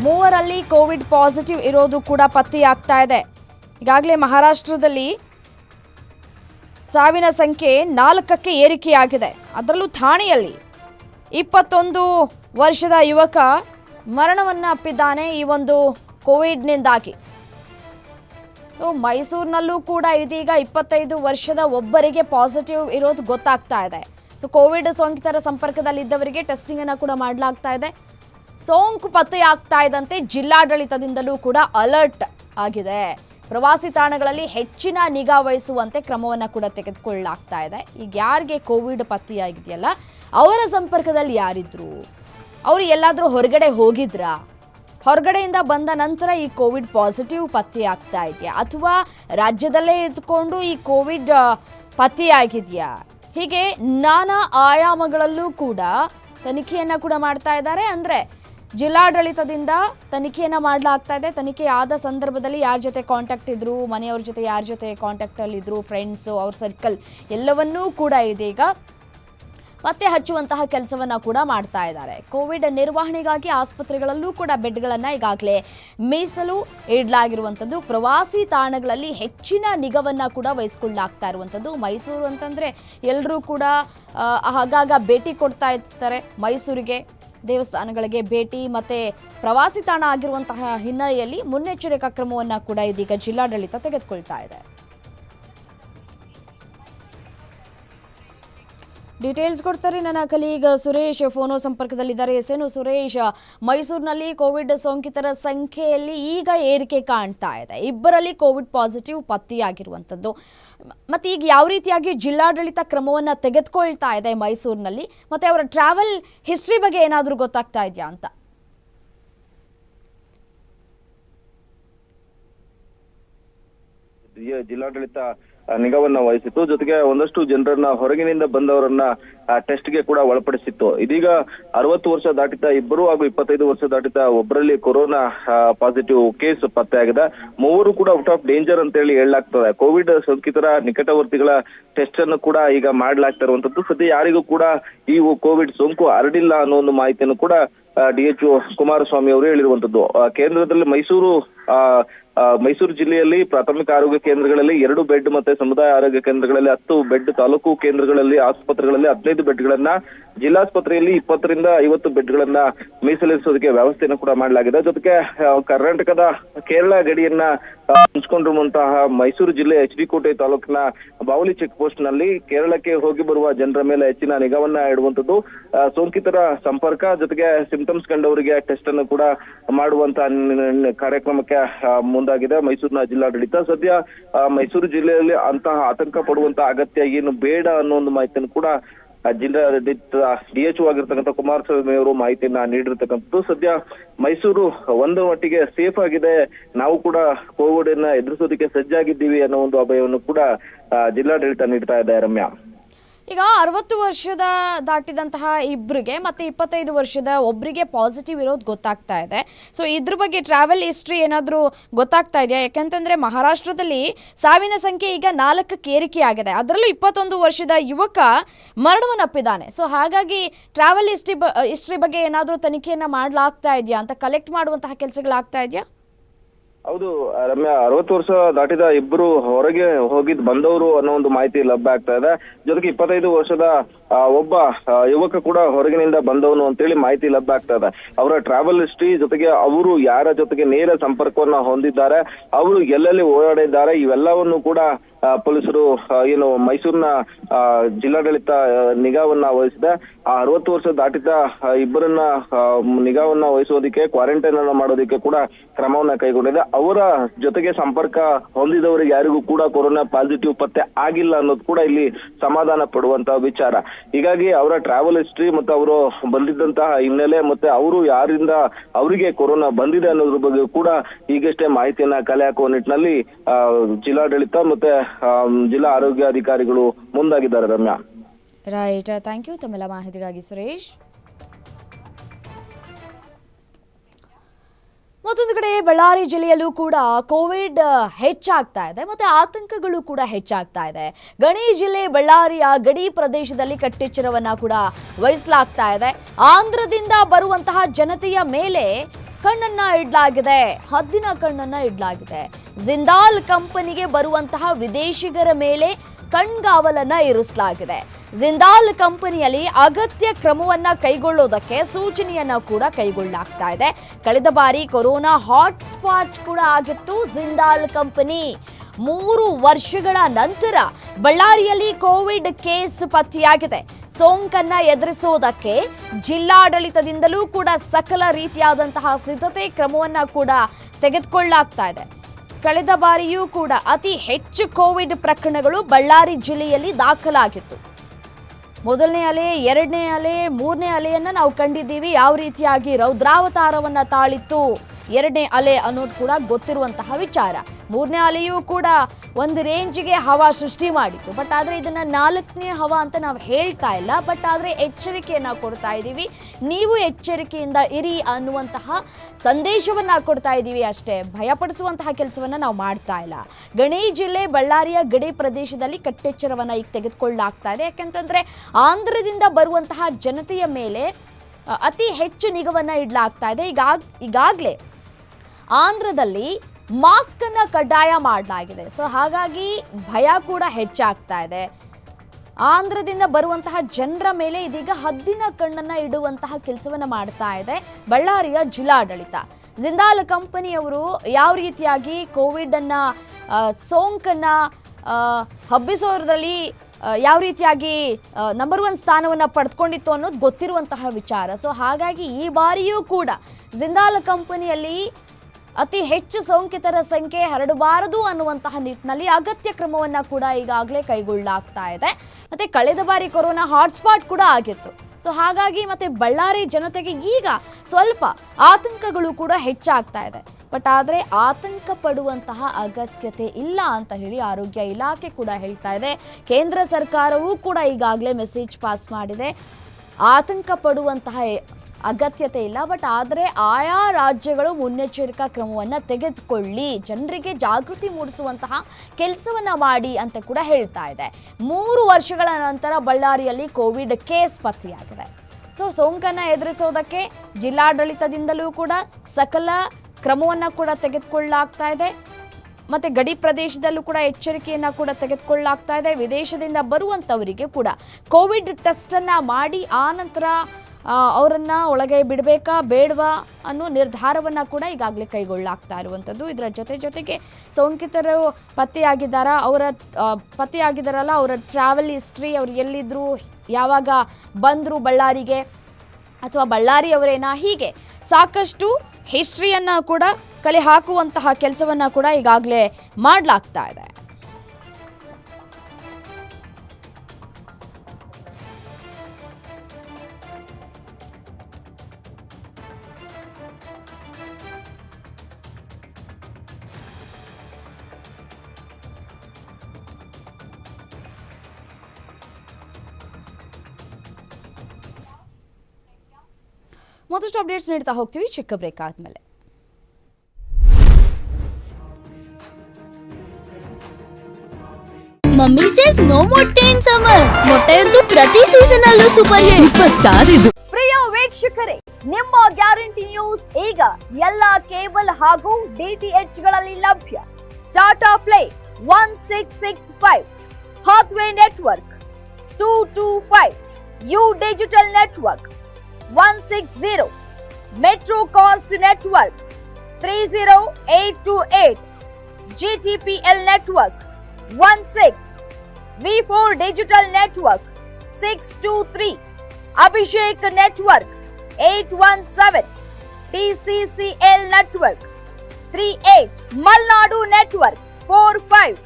ಮೂವರಲ್ಲಿ ಕೋವಿಡ್ ಪಾಸಿಟಿವ್ ಇರೋದು ಕೂಡ ಪತ್ತೆಯಾಗ್ತಾ ಇದೆ. ಈಗಾಗಲೇ ಮಹಾರಾಷ್ಟ್ರದಲ್ಲಿ ಸಾವಿನ ಸಂಖ್ಯೆ ನಾಲ್ಕಕ್ಕೆ ಏರಿಕೆಯಾಗಿದೆ. ಅದರಲ್ಲೂ ಥಾಣೆಯಲ್ಲಿ ಇಪ್ಪತ್ತೊಂದು ವರ್ಷದ ಯುವಕ ಮರಣವನ್ನು ಅಪ್ಪಿದ್ದಾನೆ ಈ ಒಂದು ಕೋವಿಡ್ನಿಂದಾಗಿ. ಸೊ ಮೈಸೂರಿನಲ್ಲೂ ಕೂಡ ಇದೀಗ ಇಪ್ಪತ್ತೈದು ವರ್ಷದ ಒಬ್ಬರಿಗೆ ಪಾಸಿಟಿವ್ ಇರೋದು ಗೊತ್ತಾಗ್ತಾ ಇದೆ. ಸೊ ಕೋವಿಡ್ ಸೋಂಕಿತರ ಸಂಪರ್ಕದಲ್ಲಿದ್ದವರಿಗೆ ಟೆಸ್ಟಿಂಗ್ ಅನ್ನು ಕೂಡ ಮಾಡಲಾಗ್ತಾ ಇದೆ. ಸೋಂಕು ಪತ್ತೆಯಾಗ್ತಾ ಇದ್ದಂತೆ ಜಿಲ್ಲಾಡಳಿತದಿಂದಲೂ ಕೂಡ ಅಲರ್ಟ್ ಆಗಿದೆ. ಪ್ರವಾಸಿ ತಾಣಗಳಲ್ಲಿ ಹೆಚ್ಚಿನ ನಿಗಾ ವಹಿಸುವಂತೆ ಕ್ರಮವನ್ನು ಕೂಡ ತೆಗೆದುಕೊಳ್ಳಲಾಗ್ತಾ ಇದೆ. ಈಗ ಯಾರಿಗೆ ಕೋವಿಡ್ ಪತ್ತೆಯಾಗಿದೆಯಲ್ಲ, ಅವರ ಸಂಪರ್ಕದಲ್ಲಿ ಯಾರಿದ್ರು? ಅವರು ಎಲ್ಲಾದರೂ ಹೊರಗಡೆ ಹೋಗಿದ್ರಾ? ಹೊರಗಡೆಯಿಂದ ಬಂದ ನಂತರ ಈ ಕೋವಿಡ್ ಪಾಸಿಟಿವ್ ಪತ್ತೆಯಾಗ್ತಾ ಇದೆಯಾ? ಅಥವಾ ರಾಜ್ಯದಲ್ಲೇ ಇದ್ಕೊಂಡು ಈ ಕೋವಿಡ್ ಪತ್ತೆಯಾಗಿದೆಯಾ? ಹೀಗೆ ನಾನಾ ಆಯಾಮಗಳಲ್ಲೂ ಕೂಡ ತನಿಖೆಯನ್ನ ಕೂಡ ಮಾಡ್ತಾ ಇದ್ದಾರೆ. ಅಂದ್ರೆ ಜಿಲ್ಲಾಡಳಿತದಿಂದ ತನಿಖೆಯನ್ನ ಮಾಡಲಾಗ್ತಾ ಇದೆ. ತನಿಖೆ ಆದ ಸಂದರ್ಭದಲ್ಲಿ ಯಾರ ಜೊತೆ ಕಾಂಟ್ಯಾಕ್ಟ್ ಇದ್ರು, ಮನೆಯವ್ರ ಜೊತೆ ಯಾರ ಜೊತೆ ಕಾಂಟ್ಯಾಕ್ಟ್ ಅಲ್ಲಿ ಇದ್ರು ಫ್ರೆಂಡ್ಸ್ ಅವ್ರ ಸರ್ಕಲ್ ಎಲ್ಲವನ್ನೂ ಕೂಡ ಇದೀಗ ಪತ್ತೆ ಹಚ್ಚುವಂತಹ ಕೆಲಸವನ್ನ ಕೂಡ ಮಾಡ್ತಾ ಇದ್ದಾರೆ. ಕೋವಿಡ್ ನಿರ್ವಹಣೆಗಾಗಿ ಆಸ್ಪತ್ರೆಗಳಲ್ಲೂ ಕೂಡ ಬೆಡ್ಗಳನ್ನು ಈಗಾಗಲೇ ಮೀಸಲು ಇಡಲಾಗಿರುವಂಥದ್ದು. ಪ್ರವಾಸಿ ತಾಣಗಳಲ್ಲಿ ಹೆಚ್ಚಿನ ನಿಗವನ್ನ ಕೂಡ ವಹಿಸ್ಕೊಳ್ಳಾಗ್ತಾ ಇರುವಂಥದ್ದು. ಮೈಸೂರು ಅಂತಂದ್ರೆ ಎಲ್ಲರೂ ಕೂಡ ಆಗಾಗ ಭೇಟಿ ಕೊಡ್ತಾ ಇರ್ತಾರೆ. ಮೈಸೂರಿಗೆ ದೇವಸ್ಥಾನಗಳಿಗೆ ಭೇಟಿ ಮತ್ತೆ ಪ್ರವಾಸಿ ತಾಣ ಆಗಿರುವಂತಹ ಹಿನ್ನೆಲೆಯಲ್ಲಿ ಮುನ್ನೆಚ್ಚರಿಕಾ ಕ್ರಮವನ್ನು ಕೂಡ ಇದೀಗ ಜಿಲ್ಲಾಡಳಿತ ತೆಗೆದುಕೊಳ್ತಾ ಇದೆ. ಡೀಟೇಲ್ಸ್ ಕೊಡ್ತಾರೆ ನನ್ನ ಕಲೀಗ್ ಸುರೇಶ್ ಫೋನೋ ಸಂಪರ್ಕದಲ್ಲಿದ್ದಾರೆ. ಎಸೇನು ಸುರೇಶ್, ಮೈಸೂರಿನಲ್ಲಿ ಕೋವಿಡ್ ಸೋಂಕಿತರ ಸಂಖ್ಯೆಯಲ್ಲಿ ಈಗ ಏರಿಕೆ ಕಾಣ್ತಾ ಇದೆ. ಇಬ್ಬರಲ್ಲಿ ಕೋವಿಡ್ ಪಾಸಿಟಿವ್ ಪತ್ತೆಯಾಗಿರುವಂಥದ್ದು. ಮತ್ತು ಈಗ ಯಾವ ರೀತಿಯಾಗಿ ಜಿಲ್ಲಾಡಳಿತ ಕ್ರಮವನ್ನು ತೆಗೆದುಕೊಳ್ತಾ ಇದೆ ಮೈಸೂರಿನಲ್ಲಿ? ಮತ್ತು ಅವರ ಟ್ರಾವೆಲ್ ಹಿಸ್ಟ್ರಿ ಬಗ್ಗೆ ಏನಾದರೂ ಗೊತ್ತಾಗ್ತಾ ಇದೆಯಾ ಅಂತ? ಜಿಲ್ಲಾಡಳಿತ ನಿಗಾವನ್ನ ವಹಿಸಿತ್ತು. ಜೊತೆಗೆ ಒಂದಷ್ಟು ಜನರನ್ನ ಹೊರಗಿನಿಂದ ಬಂದವರನ್ನ ಟೆಸ್ಟ್ಗೆ ಕೂಡ ಒಳಪಡಿಸಿತ್ತು. ಇದೀಗ ಅರವತ್ತು ವರ್ಷ ದಾಟಿದ ಇಬ್ಬರು ಹಾಗೂ ಇಪ್ಪತ್ತೈದು ವರ್ಷ ದಾಟಿದ ಒಬ್ಬರಲ್ಲಿ ಕೊರೋನಾ ಪಾಸಿಟಿವ್ ಕೇಸ್ ಪತ್ತೆಯಾಗಿದೆ. ಮೂವರು ಕೂಡ ಔಟ್ ಆಫ್ ಡೇಂಜರ್ ಅಂತ ಹೇಳಿ ಹೇಳಲಾಗ್ತದೆ. ಕೋವಿಡ್ ಸೋಂಕಿತರ ನಿಕಟವರ್ತಿಗಳ ಟೆಸ್ಟ್ ಅನ್ನು ಕೂಡ ಈಗ ಮಾಡ್ಲಾಗ್ತಾ ಇರುವಂತದ್ದು. ಸದ್ಯ ಯಾರಿಗೂ ಕೂಡ ಈ ಕೋವಿಡ್ ಸೋಂಕು ಹರಡಿಲ್ಲ ಅನ್ನೋ ಒಂದು ಮಾಹಿತಿಯನ್ನು ಕೂಡ ಡಿ ಎಚ್ ಕುಮಾರಸ್ವಾಮಿ ಅವರು ಹೇಳಿರುವಂತದ್ದು. ಕೇಂದ್ರದಲ್ಲಿ ಮೈಸೂರು ಮೈಸೂರು ಜಿಲ್ಲೆಯಲ್ಲಿ ಪ್ರಾಥಮಿಕ ಆರೋಗ್ಯ ಕೇಂದ್ರಗಳಲ್ಲಿ ಎರಡು ಬೆಡ್ ಮತ್ತೆ ಸಮುದಾಯ ಆರೋಗ್ಯ ಕೇಂದ್ರಗಳಲ್ಲಿ ಹತ್ತು ಬೆಡ್, ತಾಲೂಕು ಕೇಂದ್ರಗಳಲ್ಲಿ, ಆಸ್ಪತ್ರೆಗಳಲ್ಲಿ ಹದಿನೈದು ಬೆಡ್ಗಳನ್ನ, ಜಿಲ್ಲಾಸ್ಪತ್ರೆಯಲ್ಲಿ ಇಪ್ಪತ್ತರಿಂದ ಐವತ್ತು ಬೆಡ್ಗಳನ್ನ ಮೀಸಲಿರಿಸೋದಕ್ಕೆ ವ್ಯವಸ್ಥೆಯನ್ನು ಕೂಡ ಮಾಡಲಾಗಿದೆ. ಜೊತೆಗೆ ಕರ್ನಾಟಕದ ಕೇರಳ ಗಡಿಯನ್ನ ಹಂಚಿಕೊಂಡಿರುವಂತಹ ಮೈಸೂರು ಜಿಲ್ಲೆ ಎಚ್ ಡಿ ಕೋಟೆ ತಾಲೂಕಿನ ಬಾವಲಿ ಚೆಕ್ ಪೋಸ್ಟ್ನಲ್ಲಿ ಕೇರಳಕ್ಕೆ ಹೋಗಿ ಬರುವ ಜನರ ಮೇಲೆ ಹೆಚ್ಚಿನ ನಿಗಾವನ್ನ ಇಡುವಂತದ್ದು ಸೋಂಕಿತರ ಸಂಪರ್ಕ, ಜೊತೆಗೆ ಸಿಂಪ್ಟಮ್ಸ್ ಕಂಡವರಿಗೆ ಟೆಸ್ಟ್ ಅನ್ನು ಕೂಡ ಮಾಡುವಂತ ಕಾರ್ಯಕ್ರಮಕ್ಕೆ ಮುಂದಾಗಿದೆ. ಮೈಸೂರಿನ ಜಿಲ್ಲಾಡಳಿತ. ಸದ್ಯ ಮೈಸೂರು ಜಿಲ್ಲೆಯಲ್ಲಿ ಅಂತಹ ಆತಂಕ ಪಡುವಂತ ಅಗತ್ಯ ಏನು ಬೇಡ ಅನ್ನೋ ಒಂದು ಮಾಹಿತಿಯನ್ನು ಕೂಡ ಜಿಲ್ಲಾಡಳಿತ, ಡಿ ಎಚ್ ಆಗಿರ್ತಕ್ಕಂಥ ಕುಮಾರಸ್ವಾಮಿ ಅವರು ಮಾಹಿತಿಯನ್ನ ನೀಡಿರ್ತಕ್ಕಂಥದ್ದು. ಸದ್ಯ ಮೈಸೂರು ಒಂದು ಮಟ್ಟಿಗೆ ಸೇಫ್ ಆಗಿದೆ. ನಾವು ಕೂಡ ಕೋವಿಡ್ ಅನ್ನ ಎದುರಿಸೋದಕ್ಕೆ ಸಜ್ಜಾಗಿದ್ದೀವಿ ಅನ್ನೋ ಒಂದು ಅಭಯವನ್ನು ಕೂಡ ಜಿಲ್ಲಾಡಳಿತ ನೀಡ್ತಾ ಇದೆ, ರಮ್ಯಾ. ಈಗ ಅರವತ್ತು ವರ್ಷದ ದಾಟಿದಂತಹ ಇಬ್ಬರಿಗೆ ಮತ್ತೆ ಇಪ್ಪತ್ತೈದು ವರ್ಷದ ಒಬ್ಬರಿಗೆ ಪಾಸಿಟಿವ್ ಇರೋದು ಗೊತ್ತಾಗ್ತಾ ಇದೆ. ಸೊ ಇದ್ರ ಬಗ್ಗೆ ಟ್ರಾವೆಲ್ ಹಿಸ್ಟ್ರಿ ಏನಾದರೂ ಗೊತ್ತಾಗ್ತಾ ಇದೆಯಾ? ಯಾಕೆಂತಂದರೆ ಮಹಾರಾಷ್ಟ್ರದಲ್ಲಿ ಸಾವಿನ ಸಂಖ್ಯೆ ಈಗ ನಾಲ್ಕಕ್ಕೆ ಏರಿಕೆ ಆಗಿದೆ. ಅದರಲ್ಲೂ ಇಪ್ಪತ್ತೊಂದು ವರ್ಷದ ಯುವಕ ಮರಣವನ್ನಪ್ಪಿದ್ದಾನೆ ಸೊ ಹಾಗಾಗಿ ಟ್ರಾವೆಲ್ ಹಿಸ್ಟ್ರಿ ಬ ಹಿಸ್ಟ್ರಿ ಬಗ್ಗೆ ಏನಾದರೂ ತನಿಖೆಯನ್ನು ಮಾಡಲಾಗ್ತಾ ಇದೆಯಾ ಅಂತ ಕಲೆಕ್ಟ್ ಮಾಡುವಂತಹ ಕೆಲಸಗಳಾಗ್ತಾ ಇದೆಯಾ? ಹೌದು, ರಮ್ಯಾ, ಅರವತ್ತು ವರ್ಷ ದಾಟಿದ ಇಬ್ಬರು ಹೊರಗೆ ಹೋಗಿದ್ ಬಂದವರು ಅನ್ನೋ ಒಂದು ಮಾಹಿತಿ ಲಭ್ಯ ಆಗ್ತಾ ಇದೆ. ಜೊತೆಗೆ ಇಪ್ಪತ್ತೈದು ವರ್ಷದ ಒಬ್ಬ ಯುವಕ ಕೂಡ ಹೊರಗಿನಿಂದ ಬಂದವನು ಅಂತೇಳಿ ಮಾಹಿತಿ ಲಭ್ಯ ಆಗ್ತಾ ಅವರ ಟ್ರಾವೆಲ್ ಹಿಸ್ಟ್ರಿ ಜೊತೆಗೆ ಅವರು ಯಾರ ಜೊತೆಗೆ ನೇರ ಸಂಪರ್ಕವನ್ನ ಹೊಂದಿದ್ದಾರೆ, ಅವರು ಎಲ್ಲೆಲ್ಲಿ ಓಡಾಡಿದ್ದಾರೆ, ಇವೆಲ್ಲವನ್ನು ಕೂಡ ಪೊಲೀಸರು ಏನು ಮೈಸೂರಿನ ಜಿಲ್ಲಾಡಳಿತ ನಿಗಾವನ್ನ ವಹಿಸಿದೆ. ಆ ಅರವತ್ತು ವರ್ಷ ದಾಟಿದ ಇಬ್ಬರನ್ನ ನಿಗಾವನ್ನ ವಹಿಸೋದಿಕ್ಕೆ ಕ್ವಾರಂಟೈನ್ ಅನ್ನ ಮಾಡೋದಿಕ್ಕೆ ಕೂಡ ಕ್ರಮವನ್ನ ಕೈಗೊಂಡಿದೆ. ಅವರ ಜೊತೆಗೆ ಸಂಪರ್ಕ ಹೊಂದಿದವರಿಗೆ ಯಾರಿಗೂ ಕೂಡ ಕೊರೋನಾ ಪಾಸಿಟಿವ್ ಪತ್ತೆ ಆಗಿಲ್ಲ ಅನ್ನೋದು ಕೂಡ ಇಲ್ಲಿ ಸಮಾಧಾನ ಪಡುವಂತಹ ವಿಚಾರ. ಹೀಗಾಗಿ ಅವರ ಟ್ರಾವೆಲ್ ಹಿಸ್ಟ್ರಿ ಮತ್ತೆ ಅವರು ಬಂದಿದ್ದಂತಹ ಹಿನ್ನೆಲೆ ಮತ್ತೆ ಅವರು ಯಾರಿಂದ ಅವರಿಗೆ ಕೊರೋನಾ ಬಂದಿದೆ ಅನ್ನೋದ್ರ ಬಗ್ಗೆ ಕೂಡ ಈಗಷ್ಟೇ ಮಾಹಿತಿಯನ್ನ ಕಲೆ ಹಾಕುವ ನಿಟ್ಟಿನಲ್ಲಿ ಜಿಲ್ಲಾಡಳಿತ ಮತ್ತೆ ಜಿಲ್ಲಾ ಜಿಲ್ಲಾ ಆರೋಗ್ಯಾಧಿಕಾರಿಗಳು ಮುಂದಾಗಿದ್ದಾರೆ ರಮ್ಯಾ. ರೈಟ್ ಥ್ಯಾಂಕ್ ಯು ತಮ್ಮೆಲ್ಲ ಮಾಹಿತಿಗಾಗಿ ಸುರೇಶ್. ಮತ್ತೊಂದು ಕಡೆ ಬಳ್ಳಾರಿ ಜಿಲ್ಲೆಯಲ್ಲೂ ಕೂಡ ಕೋವಿಡ್ ಹೆಚ್ಚಾಗ್ತಾ ಇದೆ. ಮತ್ತೆ ಆತಂಕಗಳು ಕೂಡ ಹೆಚ್ಚಾಗ್ತಾ ಇದೆ. ಗಣಿ ಜಿಲ್ಲೆ ಬಳ್ಳಾರಿಯ ಗಡಿ ಪ್ರದೇಶದಲ್ಲಿ ಕಟ್ಟೆಚ್ಚರವನ್ನ ಕೂಡ ವಹಿಸಲಾಗ್ತಾ ಇದೆ. ಆಂಧ್ರದಿಂದ ಬರುವಂತಹ ಜನತೆಯ ಮೇಲೆ ಕಣ್ಣನ್ನ ಇಡ್ಲಾಗಿದೆ. ಹದ್ದಿನ ಕಣ್ಣನ್ನ ಇಡ್ಲಾಗಿದೆ. ಜಿಂದಾಲ್ ಕಂಪನಿಗೆ ಬರುವಂತಹ ವಿದೇಶಿಗರ ಮೇಲೆ ಕಣ್ಗಾವಲನ್ನ ಇರಿಸಲಾಗಿದೆ. ಜಿಂದಾಲ್ ಕಂಪನಿಯಲ್ಲಿ ಅಗತ್ಯ ಕ್ರಮವನ್ನ ಕೈಗೊಳ್ಳೋದಕ್ಕೆ ಸೂಚನೆಯನ್ನ ಕೂಡ ಕೈಗೊಳ್ಳಲಾಗ್ತಾ ಇದೆ. ಕಳೆದ ಬಾರಿ ಕೊರೋನಾ ಹಾಟ್ ಸ್ಪಾಟ್ ಕೂಡ ಆಗಿತ್ತು ಜಿಂದಾಲ್ ಕಂಪನಿ. ಮೂರು ವರ್ಷಗಳ ನಂತರ ಬಳ್ಳಾರಿಯಲ್ಲಿ ಕೋವಿಡ್ ಕೇಸ್ ಪತ್ತೆಯಾಗಿದೆ. ಸೋಂಕನ್ನ ಎದುರಿಸುವುದಕ್ಕೆ ಜಿಲ್ಲಾಡಳಿತದಿಂದಲೂ ಕೂಡ ಸಕಲ ರೀತಿಯಾದಂತಹ ಸಿದ್ಧತೆ ಕ್ರಮವನ್ನ ಕೂಡ ತೆಗೆದುಕೊಳ್ಳಲಾಗ್ತಾ ಇದೆ. ಕಳೆದ ಬಾರಿಯೂ ಕೂಡ ಅತಿ ಹೆಚ್ಚು ಕೋವಿಡ್ ಪ್ರಕರಣಗಳು ಬಳ್ಳಾರಿ ಜಿಲ್ಲೆಯಲ್ಲಿ ದಾಖಲಾಗಿತ್ತು. ಮೊದಲನೇ ಅಲೆ, ಎರಡನೇ ಅಲೆ, ಮೂರನೇ ಅಲೆಯನ್ನು ನಾವು ಕಂಡಿದ್ದೀವಿ. ಯಾವ ರೀತಿಯಾಗಿ ರೌದ್ರಾವತಾರವನ್ನ ತಾಳಿತ್ತು? ಎರಡನೇ ಅಲೆ ಅನ್ನೋದು ಕೂಡ ಗೊತ್ತಿರುವಂತಹ ವಿಚಾರ. ಮೂರನೇ ಅಲೆಯೂ ಕೂಡ ಒಂದು ರೇಂಜಿಗೆ ಹವಾ ಸೃಷ್ಟಿ ಮಾಡಿತ್ತು. ಬಟ್ ಆದರೆ ಇದನ್ನು ನಾಲ್ಕನೇ ಹವಾ ಅಂತ ನಾವು ಹೇಳ್ತಾ ಇಲ್ಲ. ಬಟ್ ಆದರೆ ಎಚ್ಚರಿಕೆಯನ್ನು ಕೊಡ್ತಾ ಇದ್ದೀವಿ ನೀವು ಎಚ್ಚರಿಕೆಯಿಂದ ಇರಿ ಅನ್ನುವಂತಹ ಸಂದೇಶವನ್ನು ಕೊಡ್ತಾ ಇದ್ದೀವಿ ಅಷ್ಟೇ. ಭಯಪಡಿಸುವಂತಹ ಕೆಲಸವನ್ನು ನಾವು ಮಾಡ್ತಾ ಇಲ್ಲ. ಗಣಿ ಜಿಲ್ಲೆ ಬಳ್ಳಾರಿಯ ಗಡಿ ಪ್ರದೇಶದಲ್ಲಿ ಕಟ್ಟೆಚ್ಚರವನ್ನು ಈಗ ತೆಗೆದುಕೊಳ್ಳಲಾಗ್ತಾ ಇದೆ. ಯಾಕೆಂತಂದರೆ ಆಂಧ್ರದಿಂದ ಬರುವಂತಹ ಜನತೆಯ ಮೇಲೆ ಅತಿ ಹೆಚ್ಚು ನಿಗವನ್ನ ಇಡಲಾಗ್ತಾ ಇದೆ. ಈಗಾಗ, ಈಗಾಗಲೇ ಆಂಧ್ರದಲ್ಲಿ ಮಾಸ್ಕ್ ಅನ್ನ ಕಡ್ಡಾಯ ಮಾಡಲಾಗಿದೆ. ಸೊ ಹಾಗಾಗಿ ಭಯ ಕೂಡ ಹೆಚ್ಚಾಗ್ತಾ ಇದೆ. ಆಂಧ್ರದಿಂದ ಬರುವಂತಹ ಜನರ ಮೇಲೆ ಇದೀಗ ಹದ್ದಿನ ಕಣ್ಣನ್ನ ಇಡುವಂತಹ ಕೆಲಸವನ್ನ ಮಾಡ್ತಾ ಇದೆ ಬಳ್ಳಾರಿಯ ಜಿಲ್ಲಾಡಳಿತ. ಜಿಂದಾಲ್ ಕಂಪನಿಯವರು ಯಾವ ರೀತಿಯಾಗಿ ಕೋವಿಡ್ ಅನ್ನ ಸೋಂಕನ್ನ ಹಬ್ಬಿಸೋದ್ರಲ್ಲಿ ಯಾವ ರೀತಿಯಾಗಿ ನಂಬರ್ ಒನ್ ಸ್ಥಾನವನ್ನು ಪಡೆದುಕೊಂಡಿತ್ತು ಅನ್ನೋದು ಗೊತ್ತಿರುವಂತಹ ವಿಚಾರ. ಸೊ ಹಾಗಾಗಿ ಈ ಬಾರಿಯೂ ಕೂಡ ಜಿಂದಾಲ್ ಕಂಪನಿಯಲ್ಲಿ ಅತಿ ಹೆಚ್ಚು ಸೋಂಕಿತರ ಸಂಖ್ಯೆ ಹರಡಬಾರದು ಅನ್ನುವಂತಹ ನಿಟ್ಟಿನಲ್ಲಿ ಅಗತ್ಯ ಕ್ರಮವನ್ನ ಕೂಡ ಈಗಾಗಲೇ ಕೈಗೊಳ್ಳಲಾಗ್ತಾ ಇದೆ. ಮತ್ತೆ ಕಳೆದ ಬಾರಿ ಕೊರೋನಾ ಹಾಟ್ಸ್ಪಾಟ್ ಕೂಡ ಆಗಿತ್ತು. ಸೊ ಹಾಗಾಗಿ ಮತ್ತೆ ಬಳ್ಳಾರಿ ಜನತೆಗೆ ಈಗ ಸ್ವಲ್ಪ ಆತಂಕಗಳು ಕೂಡ ಹೆಚ್ಚಾಗ್ತಾ ಇದೆ. ಬಟ್ ಆದರೆ ಆತಂಕ ಪಡುವಂತಹ ಅಗತ್ಯತೆ ಇಲ್ಲ ಅಂತ ಹೇಳಿ ಆರೋಗ್ಯ ಇಲಾಖೆ ಕೂಡ ಹೇಳ್ತಾ ಇದೆ. ಕೇಂದ್ರ ಸರ್ಕಾರವೂ ಕೂಡ ಈಗಾಗಲೇ ಮೆಸೇಜ್ ಪಾಸ್ ಮಾಡಿದೆ. ಆತಂಕ ಪಡುವಂತಹ ಅಗತ್ಯತೆ ಇಲ್ಲ ಬಟ್ ಆದರೆ ಆಯಾ ರಾಜ್ಯಗಳು ಮುನ್ನೆಚ್ಚರಿಕಾ ಕ್ರಮವನ್ನು ತೆಗೆದುಕೊಳ್ಳಿ, ಜನರಿಗೆ ಜಾಗೃತಿ ಮೂಡಿಸುವಂತಹ ಕೆಲಸವನ್ನ ಮಾಡಿ ಅಂತ ಕೂಡ ಹೇಳ್ತಾ ಇದೆ. ಮೂರು ವರ್ಷಗಳ ನಂತರ ಬಳ್ಳಾರಿಯಲ್ಲಿ ಕೋವಿಡ್ ಕೇಸ್ ಪತ್ತೆಯಾಗಿದೆ. ಸೊ ಸೋಂಕನ್ನು ಎದುರಿಸೋದಕ್ಕೆ ಜಿಲ್ಲಾಡಳಿತದಿಂದಲೂ ಕೂಡ ಸಕಲ ಕ್ರಮವನ್ನು ಕೂಡ ತೆಗೆದುಕೊಳ್ಳಲಾಗ್ತಾ ಇದೆ. ಮತ್ತೆ ಗಡಿ ಪ್ರದೇಶದಲ್ಲೂ ಕೂಡ ಎಚ್ಚರಿಕೆಯನ್ನ ಕೂಡ ತೆಗೆದುಕೊಳ್ಳಲಾಗ್ತಾ ಇದೆ. ವಿದೇಶದಿಂದ ಬರುವಂಥವರಿಗೆ ಕೂಡ ಕೋವಿಡ್ ಟೆಸ್ಟನ್ನು ಮಾಡಿ ಆ ನಂತರ ಅವರನ್ನ ಒಳಗೆ ಬಿಡಬೇಕಾ, ಬೇಡವಾ ಅನ್ನೋ ನಿರ್ಧಾರವನ್ನು ಕೂಡ ಈಗಾಗಲೇ ಕೈಗೊಳ್ಳಲಾಗ್ತಾ ಇರುವಂಥದ್ದು. ಇದರ ಜೊತೆ ಜೊತೆಗೆ ಸೋಂಕಿತರು ಪತ್ತೆಯಾಗಿದ್ದಾರಾ, ಅವರ ಪತ್ತೆಯಾಗಿದ್ದಾರಲ್ಲ, ಅವರ ಟ್ರಾವೆಲ್ ಹಿಸ್ಟ್ರಿ ಅವ್ರು ಎಲ್ಲಿದ್ದರು ಯಾವಾಗ ಬಂದರು ಬಳ್ಳಾರಿಗೆ ಅಥವಾ ಬಳ್ಳಾರಿಯವರೇನಾ ಹೀಗೆ ಸಾಕಷ್ಟು ಹಿಸ್ಟ್ರಿಯನ್ನು ಕೂಡ ಕಲೆ ಹಾಕುವಂತಹ ಕೆಲಸವನ್ನು ಕೂಡ ಈಗಾಗಲೇ ಮಾಡಲಾಗ್ತಾ ಇದೆ. ಮತ್ತಷ್ಟು ಅಪ್ಡೇಟ್ಸ್ ನೀಡ್ತಾ ಹೋಗ್ತೀವಿ. ಚಿಕ್ಕ ಬ್ರೇಕ್ ಆದಮೇಲೆ. ಮಮ್ಮಿ ಸೇಸ್ ನೋ ಮೊಟ್ಟೆ ಇನ್ ಸಮರ್ ಮೊಟ್ಟೆಯಂತೂ ಪ್ರತಿ ಸೀಸನ್ ಅಲ್ಲೂ ಸೂಪರ್ ಹಿಟ್ ಸೂಪರ್ ಸ್ಟಾರ್ ಇದು. ಪ್ರಿಯ ವೀಕ್ಷಕರೇ ನಿಮ್ಮ ಗ್ಯಾರಂಟಿ ನ್ಯೂಸ್ ಈಗ ಎಲ್ಲ ಕೇಬಲ್ ಹಾಗೂ ಡಿಟಿಎಚ್ಗಳಲ್ಲಿ ಲಭ್ಯ. Tata play one six six five Hathway network two two five U digital network one six zero metro cast network three zero eight two eight GTPL network 16 V4 digital network 623 Abhishek network 817 TCCL network 38 Malnadu network 45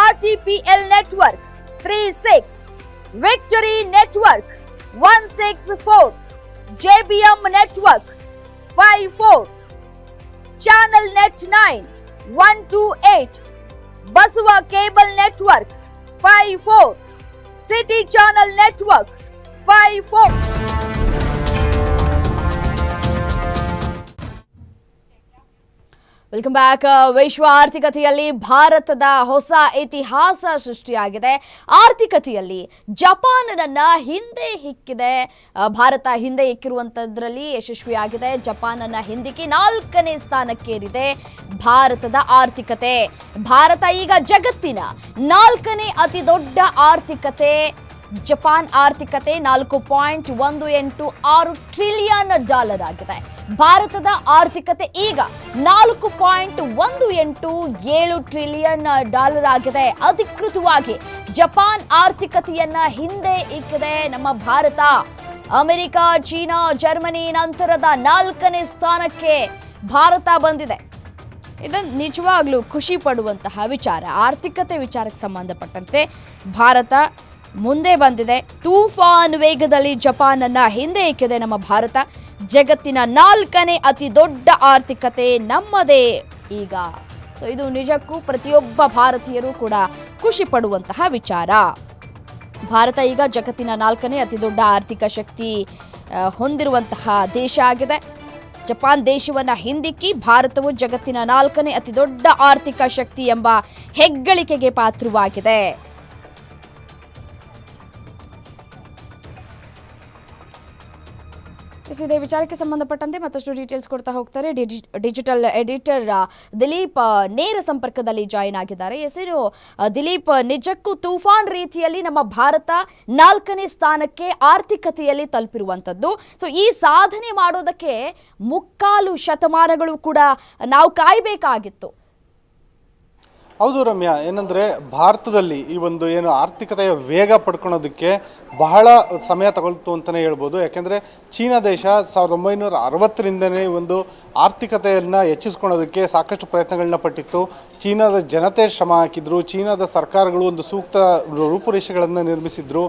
RTPL network 36 Victory network 164 JBM network 54 Channel Net 9 128 Basua Cable Network 54 City Channel Network 54 welcome back ವಿಶ್ವ ಆರ್ಥಿಕತೆಯಲ್ಲಿ ಭಾರತದ ಹೊಸ ಇತಿಹಾಸ ಸೃಷ್ಟಿಯಾಗಿದೆ. ಆರ್ಥಿಕತೆಯಲ್ಲಿ ಜಪಾನನ್ನ ಹಿಂದೆ ಹಿಕ್ಕಿದೆ. ಭಾರತ ಹಿಂದೆ ಇಕ್ಕಿರುವಂಥದ್ರಲ್ಲಿ ಯಶಸ್ವಿಯಾಗಿದೆ. ಜಪಾನನ್ನ ಹಿಂದಿಕ್ಕಿ ನಾಲ್ಕನೇ ಸ್ಥಾನಕ್ಕೇರಿದೆ ಭಾರತದ ಆರ್ಥಿಕತೆ. ಭಾರತ ಈಗ ಜಗತ್ತಿನ ನಾಲ್ಕನೇ ಅತಿ ದೊಡ್ಡ ಆರ್ಥಿಕತೆ. ಜಪಾನ್ ಆರ್ಥಿಕತೆ ನಾಲ್ಕು ಪಾಯಿಂಟ್ ಒಂದು ಎಂಟು ಆರು ಟ್ರಿಲಿಯನ್ ಡಾಲರ್ ಆಗಿದೆ. ಭಾರತದ ಆರ್ಥಿಕತೆ ಈಗ ನಾಲ್ಕು ಪಾಯಿಂಟ್ ಒಂದು ಎಂಟು ಏಳು ಟ್ರಿಲಿಯನ್ ಡಾಲರ್ ಆಗಿದೆ. ಅಧಿಕೃತವಾಗಿ ಜಪಾನ್ ಆರ್ಥಿಕತೆಯನ್ನ ಹಿಂದೆ ಇಕ್ಕಿದೆ ನಮ್ಮ ಭಾರತ. ಅಮೆರಿಕ, ಚೀನಾ, ಜರ್ಮನಿ ನಂತರದ ನಾಲ್ಕನೇ ಸ್ಥಾನಕ್ಕೆ ಭಾರತ ಬಂದಿದೆ. ಇದು ನಿಜವಾಗ್ಲೂ ಖುಷಿ ಪಡುವಂತಹ ವಿಚಾರ, ಆರ್ಥಿಕತೆ ವಿಚಾರಕ್ಕೆ ಸಂಬಂಧಪಟ್ಟಂತೆ ಭಾರತ ಮುಂದೆ ಬಂದಿದೆ. ತೂಫಾನ್ ವೇಗದಲ್ಲಿ ಜಪಾನನ್ನು ಹಿಂದೆ ಇಕ್ಕಿದೆ ನಮ್ಮ ಭಾರತ. ಜಗತ್ತಿನ ನಾಲ್ಕನೇ ಅತಿ ದೊಡ್ಡ ಆರ್ಥಿಕತೆ ನಮ್ಮದೇ ಈಗ. ಸೊ ಇದು ನಿಜಕ್ಕೂ ಪ್ರತಿಯೊಬ್ಬ ಭಾರತೀಯರು ಕೂಡ ಖುಷಿ ಪಡುವಂತಹ ವಿಚಾರ. ಭಾರತ ಈಗ ಜಗತ್ತಿನ ನಾಲ್ಕನೇ ಅತಿ ದೊಡ್ಡ ಆರ್ಥಿಕ ಶಕ್ತಿ ಹೊಂದಿರುವಂತಹ ದೇಶ ಆಗಿದೆ. ಜಪಾನ್ ದೇಶವನ್ನು ಹಿಂದಿಕ್ಕಿ ಭಾರತವು ಜಗತ್ತಿನ ನಾಲ್ಕನೇ ಅತಿ ದೊಡ್ಡ ಆರ್ಥಿಕ ಶಕ್ತಿ ಎಂಬ ಹೆಗ್ಗಳಿಕೆಗೆ ಪಾತ್ರವಾಗಿದೆ. ಎಸ್, ಇದೇ ವಿಚಾರಕ್ಕೆ ಸಂಬಂಧಪಟ್ಟಂತೆ ಮತ್ತಷ್ಟು ಡೀಟೇಲ್ಸ್ ಕೊಡ್ತಾ ಹೋಗ್ತಾರೆ. ಡಿಜಿ ಡಿಜಿಟಲ್ ಎಡಿಟರ್ ದಿಲೀಪ್ ನೇರ ಸಂಪರ್ಕದಲ್ಲಿ ಜಾಯಿನ್ ಆಗಿದ್ದಾರೆ. ಹೆಸರು ದಿಲೀಪ್ ನಿಜಕ್ಕೂ ತೂಫಾನ್ ರೀತಿಯಲ್ಲಿ ನಮ್ಮ ಭಾರತ ನಾಲ್ಕನೇ ಸ್ಥಾನಕ್ಕೆ ಆರ್ಥಿಕತೆಯಲ್ಲಿ ತಲುಪಿರುವಂಥದ್ದು. ಸೊ ಈ ಸಾಧನೆ ಮಾಡೋದಕ್ಕೆ ಮುಕ್ಕಾಲು ಶತಮಾನಗಳು ಕೂಡ ನಾವು ಕಾಯಬೇಕಾಗಿತ್ತು. ಹೌದು ರಮ್ಯಾ, ಏನಂದ್ರೆ ಭಾರತದಲ್ಲಿ ಈ ಒಂದು ಏನು ಆರ್ಥಿಕತೆಯ ವೇಗ ಪಡ್ಕೊಳೋದಕ್ಕೆ ಬಹಳ ಸಮಯ ತಗೊಳ್ತು ಅಂತಲೇ ಹೇಳ್ಬೋದು. ಯಾಕೆಂದರೆ ಚೀನಾ ದೇಶ ಸಾವಿರದ ಒಂಬೈನೂರ ಅರವತ್ತರಿಂದನೇ ಒಂದು ಆರ್ಥಿಕತೆಯನ್ನು ಹೆಚ್ಚಿಸ್ಕೊಳೋದಕ್ಕೆ ಸಾಕಷ್ಟು ಪ್ರಯತ್ನಗಳನ್ನ ಪಟ್ಟಿತ್ತು. ಚೀನಾದ ಜನತೆ ಶ್ರಮ ಹಾಕಿದ್ರು, ಚೀನಾದ ಸರ್ಕಾರಗಳು ಒಂದು ಸೂಕ್ತ ರೂಪುರೇಷೆಗಳನ್ನು ನಿರ್ಮಿಸಿದ್ರು.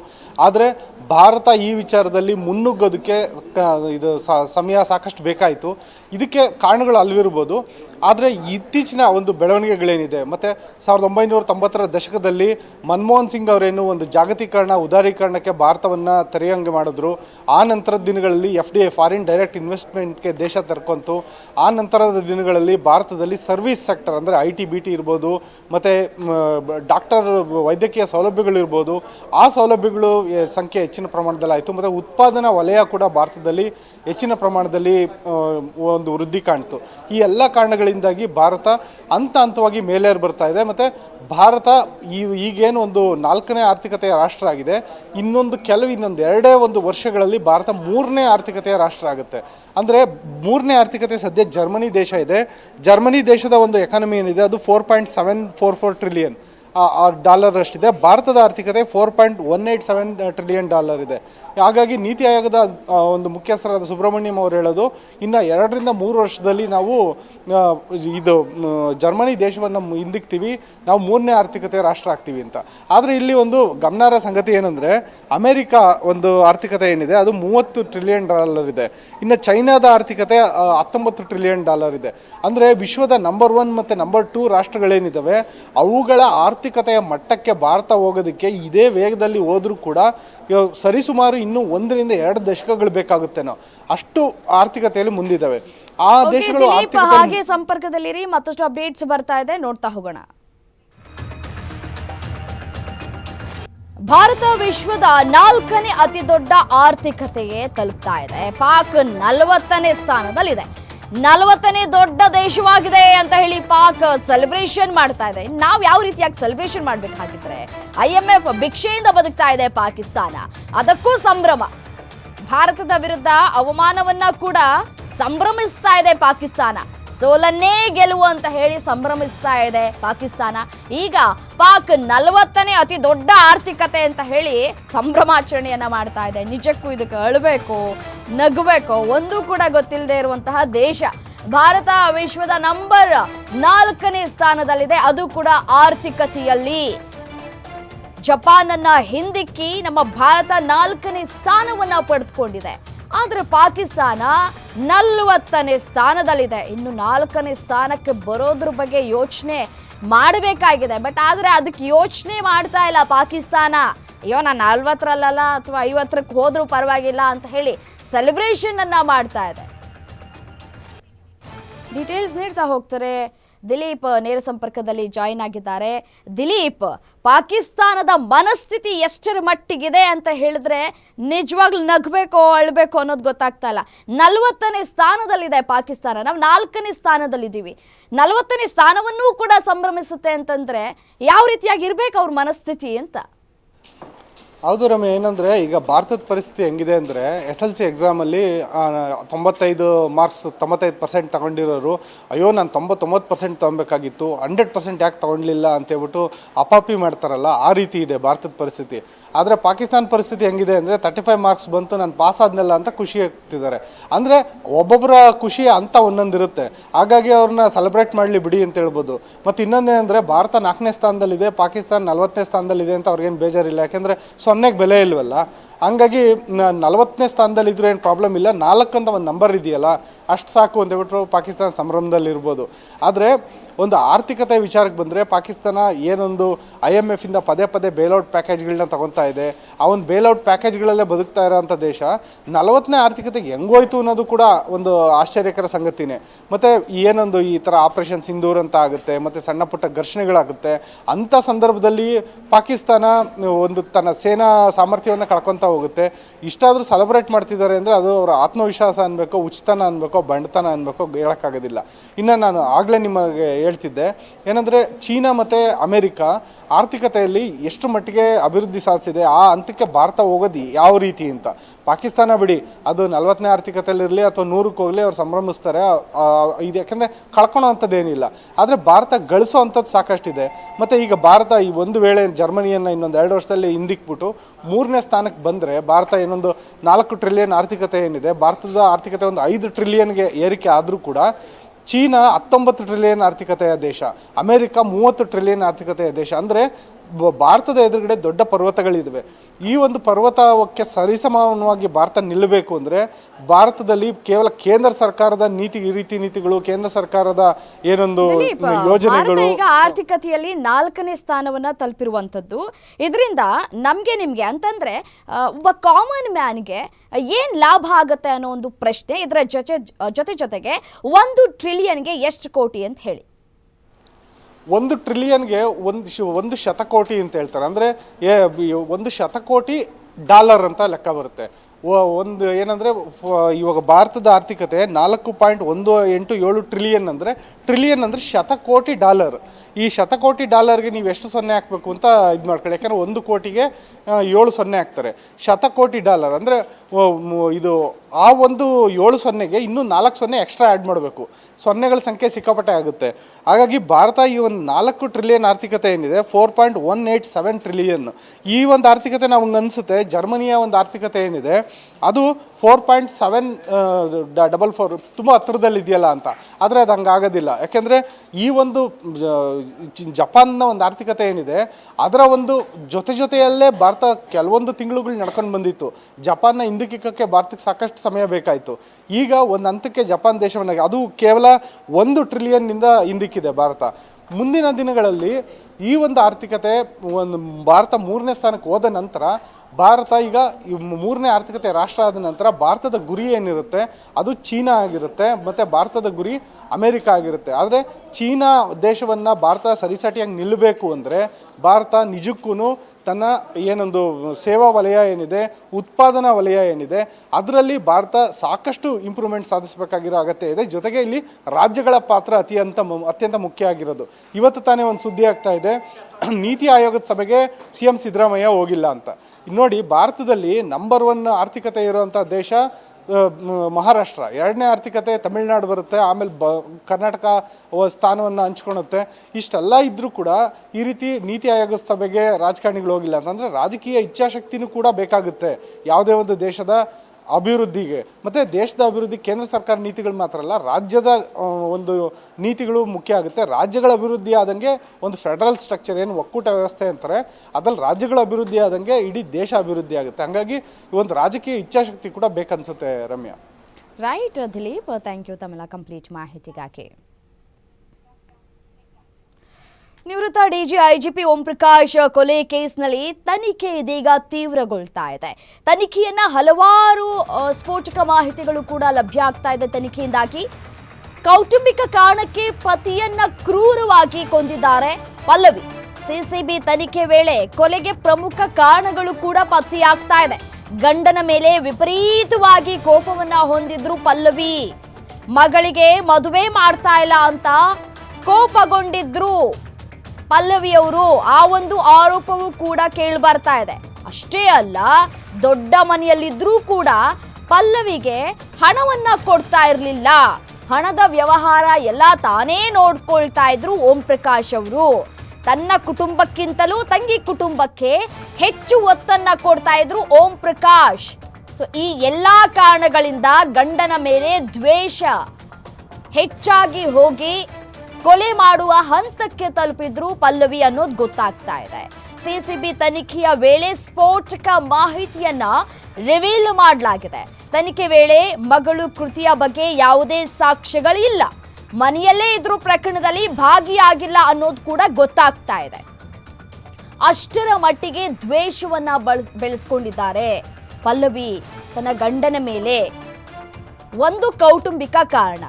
ಆದರೆ ಭಾರತ ಈ ವಿಚಾರದಲ್ಲಿ ಮುನ್ನುಗ್ಗೋದಕ್ಕೆ ಇದು ಸಮಯ ಸಾಕಷ್ಟು ಬೇಕಾಯಿತು. ಇದಕ್ಕೆ ಕಾರಣಗಳು ಅಲ್ಲಿರ್ಬೋದು ಆದರೆ ಇತ್ತೀಚಿನ ಒಂದು ಬೆಳವಣಿಗೆಗಳೇನಿದೆ, ಮತ್ತು ಸಾವಿರದ ಒಂಬೈನೂರ ತೊಂಬತ್ತರ ದಶಕದಲ್ಲಿ ಮನಮೋಹನ್ ಸಿಂಗ್ ಅವರೇನು ಒಂದು ಜಾಗತೀಕರಣ, ಉದಾರೀಕರಣಕ್ಕೆ ಭಾರತವನ್ನು ತೆರೆಯಂಗೆ ಮಾಡಿದ್ರು, ಆ ನಂತರದ ದಿನಗಳಲ್ಲಿ F D A foreign direct ಇನ್ವೆಸ್ಟ್ಮೆಂಟ್ಗೆ ದೇಶ ತರ್ಕೊಂತು, ಆ ನಂತರದ ದಿನಗಳಲ್ಲಿ ಭಾರತದಲ್ಲಿ ಸರ್ವಿಸ್ ಸೆಕ್ಟರ್ ಅಂದರೆ ಐ ಟಿ ಬಿ ಟಿ ಇರ್ಬೋದು, ಮತ್ತು ಡಾಕ್ಟರ್ ವೈದ್ಯಕೀಯ ಸೌಲಭ್ಯಗಳಿರ್ಬೋದು ಆ ಸೌಲಭ್ಯಗಳು ಸಂಖ್ಯೆ ಹೆಚ್ಚಿನ ಪ್ರಮಾಣದಲ್ಲಿ ಆಯಿತು ಮತ್ತು ಉತ್ಪಾದನಾ ವಲಯ ಕೂಡ ಭಾರತದಲ್ಲಿ ಹೆಚ್ಚಿನ ಪ್ರಮಾಣದಲ್ಲಿ ಒಂದು ವೃದ್ಧಿ ಕಾಣ್ತು. ಈ ಎಲ್ಲ ಕಾರಣಗಳಿಂದಾಗಿ ಭಾರತ ಹಂತ ಹಂತವಾಗಿ ಮೇಲೇರಿ ಬರ್ತಾ ಇದೆ. ಮತ್ತು ಭಾರತ ಈ, ಈಗೇನು ಒಂದು ನಾಲ್ಕನೇ ಆರ್ಥಿಕತೆಯ ರಾಷ್ಟ್ರ ಆಗಿದೆ. ಇನ್ನೊಂದು ಕೆಲವು, ಇನ್ನೊಂದು ಎರಡೇ ಒಂದು ವರ್ಷಗಳಲ್ಲಿ ಭಾರತ ಮೂರನೇ ಆರ್ಥಿಕತೆಯ ರಾಷ್ಟ್ರ ಆಗುತ್ತೆ. ಅಂದರೆ ಮೂರನೇ ಆರ್ಥಿಕತೆ ಸದ್ಯ ಜರ್ಮನಿ ದೇಶ ಇದೆ. ಜರ್ಮನಿ ದೇಶದ ಒಂದು ಎಕಾನಮಿ ಏನಿದೆ, ಅದು four point seven four four trillion dollar ಅಷ್ಟಿದೆ ಭಾರತದ ಆರ್ಥಿಕತೆ four point one eight seven trillion dollar ಇದೆ. ಹಾಗಾಗಿ ನೀತಿ ಆಯೋಗದ ಒಂದು ಮುಖ್ಯಸ್ಥರಾದ ಸುಬ್ರಹ್ಮಣ್ಯಂ ಅವರು ಹೇಳೋದು, ಇನ್ನು ಎರಡರಿಂದ ಮೂರು ವರ್ಷದಲ್ಲಿ ನಾವು ಇದು ಜರ್ಮನಿ ದೇಶವನ್ನು ಹಿಂದಿಕ್ತೀವಿ. ನಾವು ಮೂರನೇ ಆರ್ಥಿಕತೆ ರಾಷ್ಟ್ರ ಆಗ್ತೀವಿ ಅಂತ. ಆದರೆ ಇಲ್ಲಿ ಒಂದು ಗಮನಾರ್ಹ ಸಂಗತಿ ಏನಂದರೆ ಅಮೆರಿಕ ಒಂದು ಆರ್ಥಿಕತೆ ಏನಿದೆ ಅದು ಮೂವತ್ತು ಟ್ರಿಲಿಯನ್ ಡಾಲರ್ ಇದೆ. ಇನ್ನು ಚೈನಾದ ಆರ್ಥಿಕತೆ ಹತ್ತೊಂಬತ್ತು ಟ್ರಿಲಿಯನ್ ಡಾಲರ್ ಇದೆ. ಅಂದರೆ ವಿಶ್ವದ ನಂಬರ್ ಒನ್ ಮತ್ತು ನಂಬರ್ ಟೂ ರಾಷ್ಟ್ರಗಳೇನಿದ್ದಾವೆ ಅವುಗಳ ಆರ್ಥಿಕತೆಯ ಮಟ್ಟಕ್ಕೆ ಭಾರತ ಹೋಗೋದಕ್ಕೆ ಇದೇ ವೇಗದಲ್ಲಿ ಹೋದರೂ ಕೂಡ ಸರಿಸುಮಾರು ಇನ್ನೂ ಒಂದರಿಂದ ಎರಡು ದಶಕಗಳು ಬೇಕಾಗುತ್ತೇನೋ ಅಷ್ಟು ಆರ್ಥಿಕತೆಯಲ್ಲಿ ಮುಂದಿದ್ದಾವೆ ಆ ದೇಶಗಳು ಆರ್ಥಿಕತೆ ಹಾಗೆ ಸಂಪರ್ಕದಲ್ಲಿರಿ ಮತ್ತಷ್ಟು ಅಪ್ಡೇಟ್ಸ್ ಬರ್ತಾ ಇದೆ ನೋಡ್ತಾ ಹೋಗೋಣ. ಭಾರತ ವಿಶ್ವದ ನಾಲ್ಕನೇ ಅತಿ ದೊಡ್ಡ ಆರ್ಥಿಕತೆಗೆ ತಲುಪ್ತಾ ಇದೆ. ಪಾಕ್ ನಲವತ್ತನೇ ಸ್ಥಾನದಲ್ಲಿದೆ. ನಲವತ್ತನೇ ದೊಡ್ಡ ದೇಶವಾಗಿದೆ ಅಂತ ಹೇಳಿ ಪಾಕ್ ಸೆಲೆಬ್ರೇಷನ್ ಮಾಡ್ತಾ ಇದೆ. ನಾವು ಯಾವ ರೀತಿಯಾಗಿ ಸೆಲೆಬ್ರೇಷನ್ ಮಾಡ್ಬೇಕಾಗಿದ್ರೆ ಐ ಎಂ ಎಫ್ ಭಿಕ್ಷೆಯಿಂದ ಬದುಕ್ತಾ ಇದೆ ಪಾಕಿಸ್ತಾನ. ಅದಕ್ಕೂ ಸಂಭ್ರಮ. ಭಾರತದ ವಿರುದ್ಧ ಅವಮಾನವನ್ನ ಕೂಡ ಸಂಭ್ರಮಿಸ್ತಾ ಇದೆ ಪಾಕಿಸ್ತಾನ. ಸೋಲನ್ನೇ ಗೆಲುವು ಅಂತ ಹೇಳಿ ಸಂಭ್ರಮಿಸ್ತಾ ಇದೆ ಪಾಕಿಸ್ತಾನ. ಈಗ ಪಾಕ್ ನಲವತ್ತನೇ ಅತಿ ದೊಡ್ಡ ಆರ್ಥಿಕತೆ ಅಂತ ಹೇಳಿ ಸಂಭ್ರಮಾಚರಣೆಯನ್ನ ಮಾಡ್ತಾ ಇದೆ. ನಿಜಕ್ಕೂ ಇದಕ್ಕೆ ಅಳಬೇಕು, ನಗಬೇಕು, ಒಂದು ಕೂಡ ಗೊತ್ತಿಲ್ಲದೆ ಇರುವಂತಹ ದೇಶ. ಭಾರತ ವಿಶ್ವದ ನಂಬರ್ ನಾಲ್ಕನೇ ಸ್ಥಾನದಲ್ಲಿದೆ. ಅದು ಕೂಡ ಆರ್ಥಿಕತೆಯಲ್ಲಿ. ಜಪಾನ್ ಅನ್ನ ಹಿಂದಿಕ್ಕಿ ನಮ್ಮ ಭಾರತ ನಾಲ್ಕನೇ ಸ್ಥಾನವನ್ನ ಪಡೆದುಕೊಂಡಿದೆ. ಆದ್ರೆ ಪಾಕಿಸ್ತಾನ ನಲ್ವತ್ತನೇ ಸ್ಥಾನದಲ್ಲಿದೆ. ಇನ್ನು ನಾಲ್ಕನೇ ಸ್ಥಾನಕ್ಕೆ ಬರೋದ್ರ ಬಗ್ಗೆ ಯೋಚನೆ ಮಾಡಬೇಕಾಗಿದೆ. ಬಟ್ ಆದರೆ ಅದಕ್ಕೆ ಯೋಚನೆ ಮಾಡ್ತಾ ಇಲ್ಲ ಪಾಕಿಸ್ತಾನ. ಅಯ್ಯೋ, ನಾನು ನಲ್ವತ್ತರಲ್ಲ ಅಥವಾ ಐವತ್ತರಕ್ಕೆ ಹೋದರೂ ಪರವಾಗಿಲ್ಲ ಅಂತ ಹೇಳಿ ಸೆಲೆಬ್ರೇಷನ್ ಅನ್ನ ಮಾಡ್ತಾ ಇದೆ. ಡೀಟೇಲ್ಸ್ ನೀಡ್ತಾ ಹೋಗ್ತಾರೆ. ದಿಲೀಪ್ ನೇರ ಸಂಪರ್ಕದಲ್ಲಿ ಜಾಯಿನ್ ಆಗಿದ್ದಾರೆ. ದಿಲೀಪ್, ಪಾಕಿಸ್ತಾನದ ಮನಸ್ಥಿತಿ ಎಷ್ಟರ ಮಟ್ಟಿಗಿದೆ ಅಂತ ಹೇಳಿದ್ರೆ ನಿಜವಾಗ್ಲೂ ನಗಬೇಕೋ ಅಳ್ಬೇಕೋ ಅನ್ನೋದು ಗೊತ್ತಾಗ್ತಾ ಇಲ್ಲ. ನಲವತ್ತನೇ ಸ್ಥಾನದಲ್ಲಿದೆ ಪಾಕಿಸ್ತಾನ. ನಾವು ನಾಲ್ಕನೇ ಸ್ಥಾನದಲ್ಲಿದ್ದೀವಿ. ನಲವತ್ತನೇ ಸ್ಥಾನವನ್ನೂ ಕೂಡ ಸಂಭ್ರಮಿಸುತ್ತೆ ಅಂತಂದ್ರೆ ಯಾವ ರೀತಿಯಾಗಿ ಇರ್ಬೇಕು ಅವ್ರ ಮನಸ್ಥಿತಿ ಅಂತ? ಹೌದು ರಮ್ಯ, ಏನಂದರೆ ಈಗ ಭಾರತದ ಪರಿಸ್ಥಿತಿ ಹೆಂಗಿದೆ ಅಂದರೆ ಎಸ್ ಎಲ್ ಸಿ ಎಕ್ಸಾಮಲ್ಲಿ ತೊಂಬತ್ತೈದು ಮಾರ್ಕ್ಸ್ ತೊಂಬತ್ತೈದು ಪರ್ಸೆಂಟ್ ತಗೊಂಡಿರೋರು, ಅಯ್ಯೋ ನಾನು ತೊಂಬತ್ತೊಂಬತ್ತು ಪರ್ಸೆಂಟ್ ತೊಗೊಬೇಕಾಗಿತ್ತು ಹಂಡ್ರೆಡ್ ಪರ್ಸೆಂಟ್ ಯಾಕೆ ತೊಗೊಂಡಿಲ್ಲ ಅಂತೇಳ್ಬಿಟ್ಟು ಅಪಾಪಿ ಮಾಡ್ತಾರಲ್ಲ, ಆ ರೀತಿ ಇದೆ ಭಾರತದ ಪರಿಸ್ಥಿತಿ. ಆದರೆ ಪಾಕಿಸ್ತಾನ ಪರಿಸ್ಥಿತಿ ಹೆಂಗಿದೆ ಅಂದರೆ ತರ್ಟಿ ಫೈವ್ ಮಾರ್ಕ್ಸ್ ಬಂತು, ನಾನು ಪಾಸ್ ಆದ್ನಲ್ಲ ಅಂತ ಖುಷಿ ಆಗ್ತಿದ್ದಾರೆ. ಅಂದರೆ ಒಬ್ಬೊಬ್ಬರ ಖುಷಿ ಅಂತ ಒಂದೊಂದಿರುತ್ತೆ. ಹಾಗಾಗಿ ಅವ್ರನ್ನ ಸೆಲೆಬ್ರೇಟ್ ಮಾಡಲಿ ಬಿಡಿ ಅಂತ ಹೇಳ್ಬೋದು. ಮತ್ತು ಇನ್ನೊಂದೇನೆಂದರೆ ಭಾರತ ನಾಲ್ಕನೇ ಸ್ಥಾನದಲ್ಲಿದೆ, ಪಾಕಿಸ್ತಾನ ನಲವತ್ತನೇ ಸ್ಥಾನದಲ್ಲಿದೆ ಅಂತ ಅವ್ರಿಗೇನು ಬೇಜಾರಿಲ್ಲ. ಯಾಕೆಂದರೆ ಸೊನ್ನೆಗೆ ಬೆಲೆ ಇಲ್ವಲ್ಲ? ಹಂಗಾಗಿ ನಲವತ್ತನೇ ಸ್ಥಾನದಲ್ಲಿದ್ರೂ ಏನು ಪ್ರಾಬ್ಲಮ್ ಇಲ್ಲ. ನಾಲ್ಕು ಅಂತ ಒಂದು ನಂಬರ್ ಇದೆಯಲ್ಲ, ಅಷ್ಟು ಸಾಕು ಅಂತ ಹೇಳ್ಬಿಟ್ಟು ಪಾಕಿಸ್ತಾನ ಸಂಭ್ರಮದಲ್ಲಿರ್ಬೋದು. ಆದರೆ ಒಂದು ಆರ್ಥಿಕತೆ ವಿಚಾರಕ್ಕೆ ಬಂದರೆ ಪಾಕಿಸ್ತಾನ ಏನೊಂದು ಐ ಎಂ ಎಫಿಂದ ಪದೇ ಪದೇ ಬೇಲೌಟ್ ಪ್ಯಾಕೇಜ್ಗಳನ್ನ ತಗೊತಾ ಇದೆ. ಆ ಒಂದು ಬೇಲೌಟ್ ಪ್ಯಾಕೇಜ್ಗಳಲ್ಲೇ ಬದುಕ್ತಾ ಇರೋಂಥ ದೇಶ. ನಲವತ್ತನೇ ಆರ್ಥಿಕತೆಗೆ ಹೆಂಗೋಯ್ತು ಅನ್ನೋದು ಕೂಡ ಒಂದು ಆಶ್ಚರ್ಯಕರ ಸಂಗತಿನೇ. ಮತ್ತು ಏನೊಂದು ಈ ಥರ ಆಪರೇಷನ್ ಸಿಂಧೂರ್ ಅಂತ ಆಗುತ್ತೆ, ಮತ್ತು ಸಣ್ಣ ಪುಟ್ಟ ಘರ್ಷಣೆಗಳಾಗುತ್ತೆ. ಅಂಥ ಸಂದರ್ಭದಲ್ಲಿ ಪಾಕಿಸ್ತಾನ ಒಂದು ತನ್ನ ಸೇನಾ ಸಾಮರ್ಥ್ಯವನ್ನು ಕಳ್ಕೊತಾ ಹೋಗುತ್ತೆ. ಇಷ್ಟಾದರೂ ಸೆಲೆಬ್ರೇಟ್ ಮಾಡ್ತಿದ್ದಾರೆ ಅಂದರೆ ಅದು ಅವರ ಆತ್ಮವಿಶ್ವಾಸ ಅನ್ಬೇಕೋ, ಉಚಿತನ ಅನ್ಬೇಕೋ, ಬಂಡತನ ಅನ್ಬೇಕೋ ಹೇಳೋಕ್ಕಾಗೋದಿಲ್ಲ. ಇನ್ನು ನಾನು ಆಗಲೇ ನಿಮಗೆ ಹೇಳ್ತಿದ್ದೆ, ಏನಂದರೆ ಚೀನಾ ಮತ್ತು ಅಮೇರಿಕಾ ಆರ್ಥಿಕತೆಯಲ್ಲಿ ಎಷ್ಟು ಮಟ್ಟಿಗೆ ಅಭಿವೃದ್ಧಿ ಸಾಧಿಸಿದೆ, ಆ ಹಂತಕ್ಕೆ ಭಾರತ ಹೋಗೋದು ಯಾವ ರೀತಿ ಅಂತ. ಪಾಕಿಸ್ತಾನ ಬಿಡಿ. ಅದು ನಲವತ್ತನೇ ಆರ್ಥಿಕತೆಯಲ್ಲಿರಲಿ ಅಥವಾ ನೂರಕ್ಕೆ ಹೋಗಲಿ ಅವ್ರು ಸಂಭ್ರಮಿಸ್ತಾರೆ. ಇದು ಯಾಕೆಂದರೆ ಕಳ್ಕೊಳೋ ಅಂಥದ್ದೇನಿಲ್ಲ ಆದರೆ ಭಾರತ ಗಳಿಸೋ ಅಂಥದ್ದು ಸಾಕಷ್ಟಿದೆ. ಮತ್ತು ಈಗ ಭಾರತ ಈ ಒಂದು ವೇಳೆ ಜರ್ಮನಿಯನ್ನು ಇನ್ನೊಂದು ಎರಡು ವರ್ಷದಲ್ಲಿ ಹಿಂದಿಕ್ಬಿಟ್ಟು ಮೂರನೇ ಸ್ಥಾನಕ್ಕೆ ಬಂದರೆ ಭಾರತ ಇನ್ನೊಂದು ನಾಲ್ಕು ಟ್ರಿಲಿಯನ್ ಆರ್ಥಿಕತೆ ಏನಿದೆ. ಭಾರತದ ಆರ್ಥಿಕತೆ ಒಂದು ಐದು ಟ್ರಿಲಿಯನ್ಗೆ ಏರಿಕೆ ಆದರೂ ಕೂಡ ಚೀನಾ ಹತ್ತೊಂಬತ್ತು ಟ್ರಿಲಿಯನ್ ಆರ್ಥಿಕತೆಯ ದೇಶ. ಅಮೆರಿಕ ಮೂವತ್ತು ಟ್ರಿಲಿಯನ್ ಆರ್ಥಿಕತೆಯ ದೇಶ. ಅಂದರೆ ಭಾರತದ ಎದುರುಗಡೆ ದೊಡ್ಡ ಪರ್ವತಗಳಿದ್ದಾವೆ ಈ ಒಂದು ಪರ್ವತಕ್ಕೆ ಸರಿಸಮಾನವಾಗಿ ಭಾರತ ನಿಲ್ಲಬೇಕು ಅಂದರೆ ಭಾರತದಲ್ಲಿ ಕೇವಲ ಕೇಂದ್ರ ಸರ್ಕಾರದ ನೀತಿ ರೀತಿ ನೀತಿಗಳು ಕೇಂದ್ರ ಸರ್ಕಾರದ ಏನೊಂದು ಯೋಜನೆಗಳು ಈಗ ಆರ್ಥಿಕತೆಯಲ್ಲಿ ನಾಲ್ಕನೇ ಸ್ಥಾನವನ್ನ ತಲುಪಿರುವಂತದ್ದು ಇದರಿಂದ ನಮ್ಗೆ ನಿಮ್ಗೆ ಅಂತಂದ್ರೆ ಒಬ್ಬ ಕಾಮನ್ ಮ್ಯಾನ್ಗೆ ಏನ್ ಲಾಭ ಆಗುತ್ತೆ ಅನ್ನೋ ಒಂದು ಪ್ರಶ್ನೆ ಇದರ ಜೊತೆ ಜೊತೆ ಜೊತೆಗೆ ಒಂದು ಟ್ರಿಲಿಯನ್ಗೆ ಎಷ್ಟು ಕೋಟಿ ಅಂತ ಹೇಳಿ. ಒಂದು ಟ್ರಿಲಿಯನ್ಗೆ ಒಂದು ಶ್- ಒಂದು ಶತಕೋಟಿ ಅಂತ ಹೇಳ್ತಾರೆ. ಅಂದರೆ ಒಂದು ಶತಕೋಟಿ ಡಾಲರ್ ಅಂತ ಲೆಕ್ಕ ಬರುತ್ತೆ. ಒಂದು ಏನಂದರೆ ಇವಾಗ ಭಾರತದ ಆರ್ಥಿಕತೆ ನಾಲ್ಕು ಪಾಯಿಂಟ್ ಒಂದು ಎಂಟು ಏಳು ಟ್ರಿಲಿಯನ್ ಅಂದರೆ ಟ್ರಿಲಿಯನ್ ಅಂದರೆ ಶತಕೋಟಿ ಡಾಲರ್. ಈ ಶತಕೋಟಿ ಡಾಲರ್ಗೆ ನೀವು ಎಷ್ಟು ಸೊನ್ನೆ ಹಾಕಬೇಕು ಅಂತ ಇದು ಮಾಡ್ಕೊಳ್ಳಿ. ಯಾಕಂದರೆ ಒಂದು ಕೋಟಿಗೆ ಏಳು ಸೊನ್ನೆ ಹಾಕ್ತಾರೆ. ಶತಕೋಟಿ ಡಾಲರ್ ಅಂದರೆ ಇದು ಆ ಒಂದು ಏಳು ಸೊನ್ನೆಗೆ ಇನ್ನೂ ನಾಲ್ಕು ಸೊನ್ನೆ ಎಕ್ಸ್ಟ್ರಾ ಆ್ಯಡ್ ಮಾಡಬೇಕು. ಸೊನ್ನೆಗಳ ಸಂಖ್ಯೆ ಸಿಕ್ಕಾಪಟ್ಟೆ ಆಗುತ್ತೆ. ಹಾಗಾಗಿ ಭಾರತ ಈ ಒಂದು ನಾಲ್ಕು ಟ್ರಿಲಿಯನ್ ಆರ್ಥಿಕತೆ ಏನಿದೆ four point one eight seven trillion ಈ ಒಂದು ಆರ್ಥಿಕತೆ ನಮ್ಗೆ ಅನಿಸುತ್ತೆ, ಜರ್ಮನಿಯ ಒಂದು ಆರ್ಥಿಕತೆ ಏನಿದೆ, ಅದು four point seven double four ತುಂಬ ಹತ್ತಿರದಲ್ಲಿ ಇದೆಯಲ್ಲ ಅಂತ. ಆದರೆ ಅದು ಹಂಗೆ ಆಗೋದಿಲ್ಲ. ಯಾಕೆಂದರೆ ಈ ಒಂದು ಜಪಾನ್ನ ಒಂದು ಆರ್ಥಿಕತೆ ಏನಿದೆ, ಅದರ ಒಂದು ಜೊತೆ ಜೊತೆಯಲ್ಲೇ ಭಾರತ ಕೆಲವೊಂದು ತಿಂಗಳುಗಳು ನಡ್ಕೊಂಡು ಬಂದಿತ್ತು. ಜಪಾನ್ನ ಹಿಂದಕ್ಕಿಕ್ಕಕ್ಕೆ ಭಾರತಕ್ಕೆ ಸಾಕಷ್ಟು ಸಮಯ ಬೇಕಾಯಿತು. ಈಗ ಒಂದು ಹಂತಕ್ಕೆ ಜಪಾನ್ ದೇಶವನ್ನು ಅದು ಕೇವಲ ಒಂದು ಟ್ರಿಲಿಯನ್ನಿಂದ ಹಿಂದಿಕ್ಕಿದೆ ಭಾರತ. ಮುಂದಿನ ದಿನಗಳಲ್ಲಿ ಈ ಒಂದು ಆರ್ಥಿಕತೆ ಒಂದು ಭಾರತ ಮೂರನೇ ಸ್ಥಾನಕ್ಕೆ ಹೋದ ನಂತರ ಭಾರತ ಈಗ ಮೂರನೇ ಆರ್ಥಿಕತೆ ರಾಷ್ಟ್ರ ಆದ ನಂತರ ಭಾರತದ ಗುರಿ ಏನಿರುತ್ತೆ? ಅದು ಚೀನಾ ಆಗಿರುತ್ತೆ, ಮತ್ತು ಭಾರತದ ಗುರಿ ಅಮೇರಿಕ ಆಗಿರುತ್ತೆ. ಆದರೆ ಚೀನಾ ದೇಶವನ್ನು ಭಾರತ ಸರಿಸಾಟಿಯಾಗಿ ನಿಲ್ಲಬೇಕು ಅಂದರೆ ಭಾರತ ನಿಜಕ್ಕೂ ತನ್ನ ಏನೊಂದು ಸೇವಾ ವಲಯ ಏನಿದೆ, ಉತ್ಪಾದನಾ ವಲಯ ಏನಿದೆ, ಅದರಲ್ಲಿ ಭಾರತ ಸಾಕಷ್ಟು ಇಂಪ್ರೂವ್ಮೆಂಟ್ ಸಾಧಿಸಬೇಕಾಗಿರೋ ಅಗತ್ಯ ಇದೆ. ಜೊತೆಗೆ ಇಲ್ಲಿ ರಾಜ್ಯಗಳ ಪಾತ್ರ ಅತ್ಯಂತ ಅತ್ಯಂತ ಮುಖ್ಯ ಆಗಿರೋದು. ಇವತ್ತು ತಾನೇ ಒಂದು ಸುದ್ದಿ ಆಗ್ತಾ ಇದೆ. ನೀತಿ ಆಯೋಗದ ಸಭೆಗೆ ಸಿ ಎಂ ಸಿದ್ದರಾಮಯ್ಯ ಹೋಗಿಲ್ಲ ಅಂತ. ನೋಡಿ ಭಾರತದಲ್ಲಿ ನಂಬರ್ ಒನ್ ಆರ್ಥಿಕತೆ ಇರುವಂಥ ದೇಶ ಮಹಾರಾಷ್ಟ್ರ. ಎರಡನೇ ಆರ್ಥಿಕತೆ ತಮಿಳ್ನಾಡು ಬರುತ್ತೆ, ಆಮೇಲೆ ಬ, ಕರ್ನಾಟಕ ಸ್ಥಾನವನ್ನು ಹಂಚ್ಕೊಳುತ್ತೆ. ಇಷ್ಟೆಲ್ಲ ಇದ್ದರೂ ಕೂಡ ಈ ರೀತಿ ನೀತಿ ಆಯೋಗ ಸಭೆಗೆ ರಾಜಕಾರಣಿಗಳು ಹೋಗಿಲ್ಲ. ಅಂತಂದರೆ ರಾಜಕೀಯ ಇಚ್ಛಾಶಕ್ತಿನೂ ಕೂಡ ಬೇಕಾಗುತ್ತೆ. ಯಾವುದೇ ಒಂದು ದೇಶದ ಅಭಿವೃದ್ಧಿಗೆ, ಮತ್ತು ದೇಶದ ಅಭಿವೃದ್ಧಿ ಕೇಂದ್ರ ಸರ್ಕಾರ ನೀತಿಗಳು ಮಾತ್ರ ಅಲ್ಲ, ರಾಜ್ಯದ ಒಂದು ನೀತಿಗಳು ಮುಖ್ಯ ಆಗುತ್ತೆ. ರಾಜ್ಯಗಳ ಅಭಿವೃದ್ಧಿ ಆದಂಗೆ ಒಂದು ಫೆಡರಲ್ ಸ್ಟ್ರಕ್ಚರ್ ಏನು ಒಕ್ಕೂಟ ವ್ಯವಸ್ಥೆ ಅಂತಾರೆ, ಅದ್ರಲ್ಲಿ ರಾಜ್ಯಗಳ ಅಭಿವೃದ್ಧಿ ಆದಂಗೆ ಇಡೀ ದೇಶ ಅಭಿವೃದ್ಧಿ ಆಗುತ್ತೆ. ಹಾಗಾಗಿ ಒಂದು ರಾಜಕೀಯ ಇಚ್ಛಾಶಕ್ತಿ ಕೂಡ ಬೇಕನ್ಸುತ್ತೆ Ramya. Right Dilip thank you ತಮ್ಮೆಲ್ಲ ಕಂಪ್ಲೀಟ್ ಮಾಹಿತಿಗಾಗಿ. ನಿವೃತ್ತ ಡಿಜಿ ಐಜಿಪಿ ಓಂ ಪ್ರಕಾಶ್ ಕೊಲೆ ಕೇಸ್ನಲ್ಲಿ ತನಿಖೆ ಇದೀಗ ತೀವ್ರಗೊಳ್ತಾ ಇದೆ. ತನಿಖೆಯನ್ನ ಹಲವಾರು ಸ್ಫೋಟಕ ಮಾಹಿತಿಗಳು ಕೂಡ ಲಭ್ಯ ಆಗ್ತಾ ಇದೆ ತನಿಖೆಯಿಂದಾಗಿ. ಕೌಟುಂಬಿಕ ಕಾರಣಕ್ಕೆ ಪತಿಯನ್ನ ಕ್ರೂರವಾಗಿ ಕೊಂದಿದ್ದಾರೆ ಪಲ್ಲವಿ. ಸಿಸಿಬಿ ತನಿಖೆ ವೇಳೆ ಕೊಲೆಗೆ ಪ್ರಮುಖ ಕಾರಣಗಳು ಕೂಡ ಪತ್ತೆಯಾಗ್ತಾ ಇದೆ. ಗಂಡನ ಮೇಲೆ ವಿಪರೀತವಾಗಿ ಕೋಪವನ್ನ ಹೊಂದಿದ್ರು ಪಲ್ಲವಿ. ಮಗಳಿಗೆ ಮದುವೆ ಮಾಡ್ತಾ ಇಲ್ಲ ಅಂತ ಕೋಪಗೊಂಡಿದ್ರು. ಪಲ್ಲವಿಯವರು ಆ ಒಂದು ಆರೋಪವೂ ಕೂಡ ಕೇಳಿ ಬರ್ತಾ ಇದೆ. ಅಷ್ಟೇ ಅಲ್ಲ, ದೊಡ್ಡ ಮನೆಯಲ್ಲಿದ್ದರೂ ಕೂಡ ಪಲ್ಲವಿಗೆ ಹಣವನ್ನ ಕೊಡ್ತಾ ಇರಲಿಲ್ಲ. ಹಣದ ವ್ಯವಹಾರ ಎಲ್ಲ ತಾನೇ ನೋಡ್ಕೊಳ್ತಾ ಇದ್ರು ಓಂ ಪ್ರಕಾಶ್ ಅವರು. ತನ್ನ ಕುಟುಂಬಕ್ಕಿಂತಲೂ ತಂಗಿ ಕುಟುಂಬಕ್ಕೆ ಹೆಚ್ಚು ಒತ್ತನ್ನ ಕೊಡ್ತಾ ಇದ್ರು ಓಂ ಪ್ರಕಾಶ್ ಸೊ ಈ ಎಲ್ಲಾ ಕಾರಣಗಳಿಂದ ಗಂಡನ ಮೇಲೆ ದ್ವೇಷ ಹೆಚ್ಚಾಗಿ ಹೋಗಿ ಕೊಲೆ ಮಾಡುವ ಹಂತಕ್ಕೆ ತಲುಪಿದ್ರು ಪಲ್ಲವಿ ಅನ್ನೋದು ಗೊತ್ತಾಗ್ತಾ ಇದೆ. ಸಿಸಿಬಿ ತನಿಖೆಯ ವೇಳೆ ಸ್ಫೋಟಕ ಮಾಹಿತಿಯನ್ನ ರಿವೀಲ್ ಮಾಡಲಾಗಿದೆ. ತನಿಖೆ ವೇಳೆ ಮಗಳು ಕೃತಿಯ ಬಗ್ಗೆ ಯಾವುದೇ ಸಾಕ್ಷ್ಯಗಳಿಲ್ಲ. ಮನೆಯಲ್ಲೇ ಇದ್ರೂ ಪ್ರಕರಣದಲ್ಲಿ ಭಾಗಿಯಾಗಿಲ್ಲ ಅನ್ನೋದು ಕೂಡ ಗೊತ್ತಾಗ್ತಾ ಇದೆ. ಅಷ್ಟರ ಮಟ್ಟಿಗೆ ದ್ವೇಷವನ್ನ ಬಳಸ್, ಬೆಳೆಸ್ಕೊಂಡಿದ್ದಾರೆ. ಪಲ್ಲವಿ ತನ್ನ ಗಂಡನ ಮೇಲೆ ಒಂದು ಕೌಟುಂಬಿಕ ಕಾರಣ.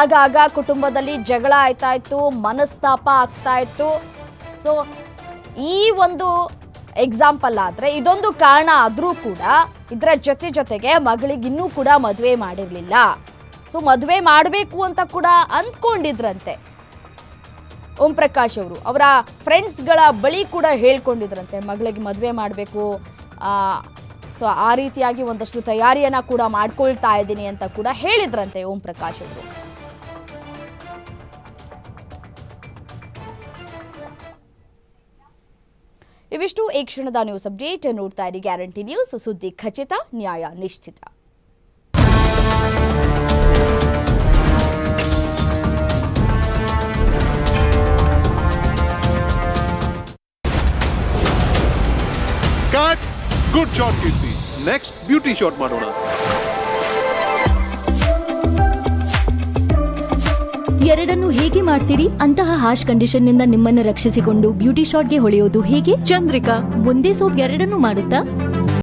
ಆಗಾಗ ಕುಟುಂಬದಲ್ಲಿ ಜಗಳ ಆಯ್ತಾ ಇತ್ತು ಮನಸ್ತಾಪ ಆಗ್ತಾ ಇತ್ತು ಸೊ ಈ ಒಂದು ಎಕ್ಸಾಂಪಲ್ ಆದರೆ ಇದೊಂದು ಕಾರಣ ಆದರೂ ಕೂಡ ಇದರ ಜೊತೆ ಜೊತೆಗೆ ಮಗಳಿಗೆ ಇನ್ನೂ ಕೂಡ ಮದುವೆ ಮಾಡಿರಲಿಲ್ಲ. ಸೊ ಮದುವೆ ಮಾಡಬೇಕು ಅಂತ ಕೂಡ ಅಂದ್ಕೊಂಡಿದ್ರಂತೆ. ಓಂ ಪ್ರಕಾಶ್ ಅವರು ಅವರ ಫ್ರೆಂಡ್ಸ್ಗಳ ಬಳಿ ಕೂಡ ಹೇಳ್ಕೊಂಡಿದ್ರಂತೆ ಮಗಳಿಗೆ ಮದುವೆ ಮಾಡಬೇಕು. ಸೊ ಆ ರೀತಿಯಾಗಿ ಒಂದಷ್ಟು ತಯಾರಿಯನ್ನು ಕೂಡ ಮಾಡ್ಕೊಳ್ತಾ ಇದ್ದೀನಿ ಅಂತ ಕೂಡ ಹೇಳಿದ್ರಂತೆ ಓಂ ಪ್ರಕಾಶ್ ಅವರು. ಇವಿಷ್ಟು ಈ ಕ್ಷಣದ ನ್ಯೂಸ್ ಅಪ್ಡೇಟ್ ನೋಡ್ತಾ ಇರಿ. ಗ್ಯಾರಂಟಿ ನ್ಯೂಸ್ ಸುದ್ದಿ ಖಚಿತ, ನ್ಯಾಯ ನಿಶ್ಚಿತ. Good shot Keerthi next beauty shot ಮಾಡೋಣ. ಎರಡನ್ನು ಹೇಗೆ ಮಾಡ್ತೀರಿ ಅಂತಹ ಹಾಶ್ ಕಂಡೀಷನ್ನಿಂದ ನಿಮ್ಮನ್ನು ರಕ್ಷಿಸಿಕೊಂಡು ಬ್ಯೂಟಿ ಶಾಟ್ಗೆ ಹೊಳೆಯೋದು ಹೇಗೆ? ಚಂದ್ರಿಕಾ. ಒಂದೇ ಸೋಪ್ ಎರಡನ್ನೂ ಮಾಡುತ್ತಾ?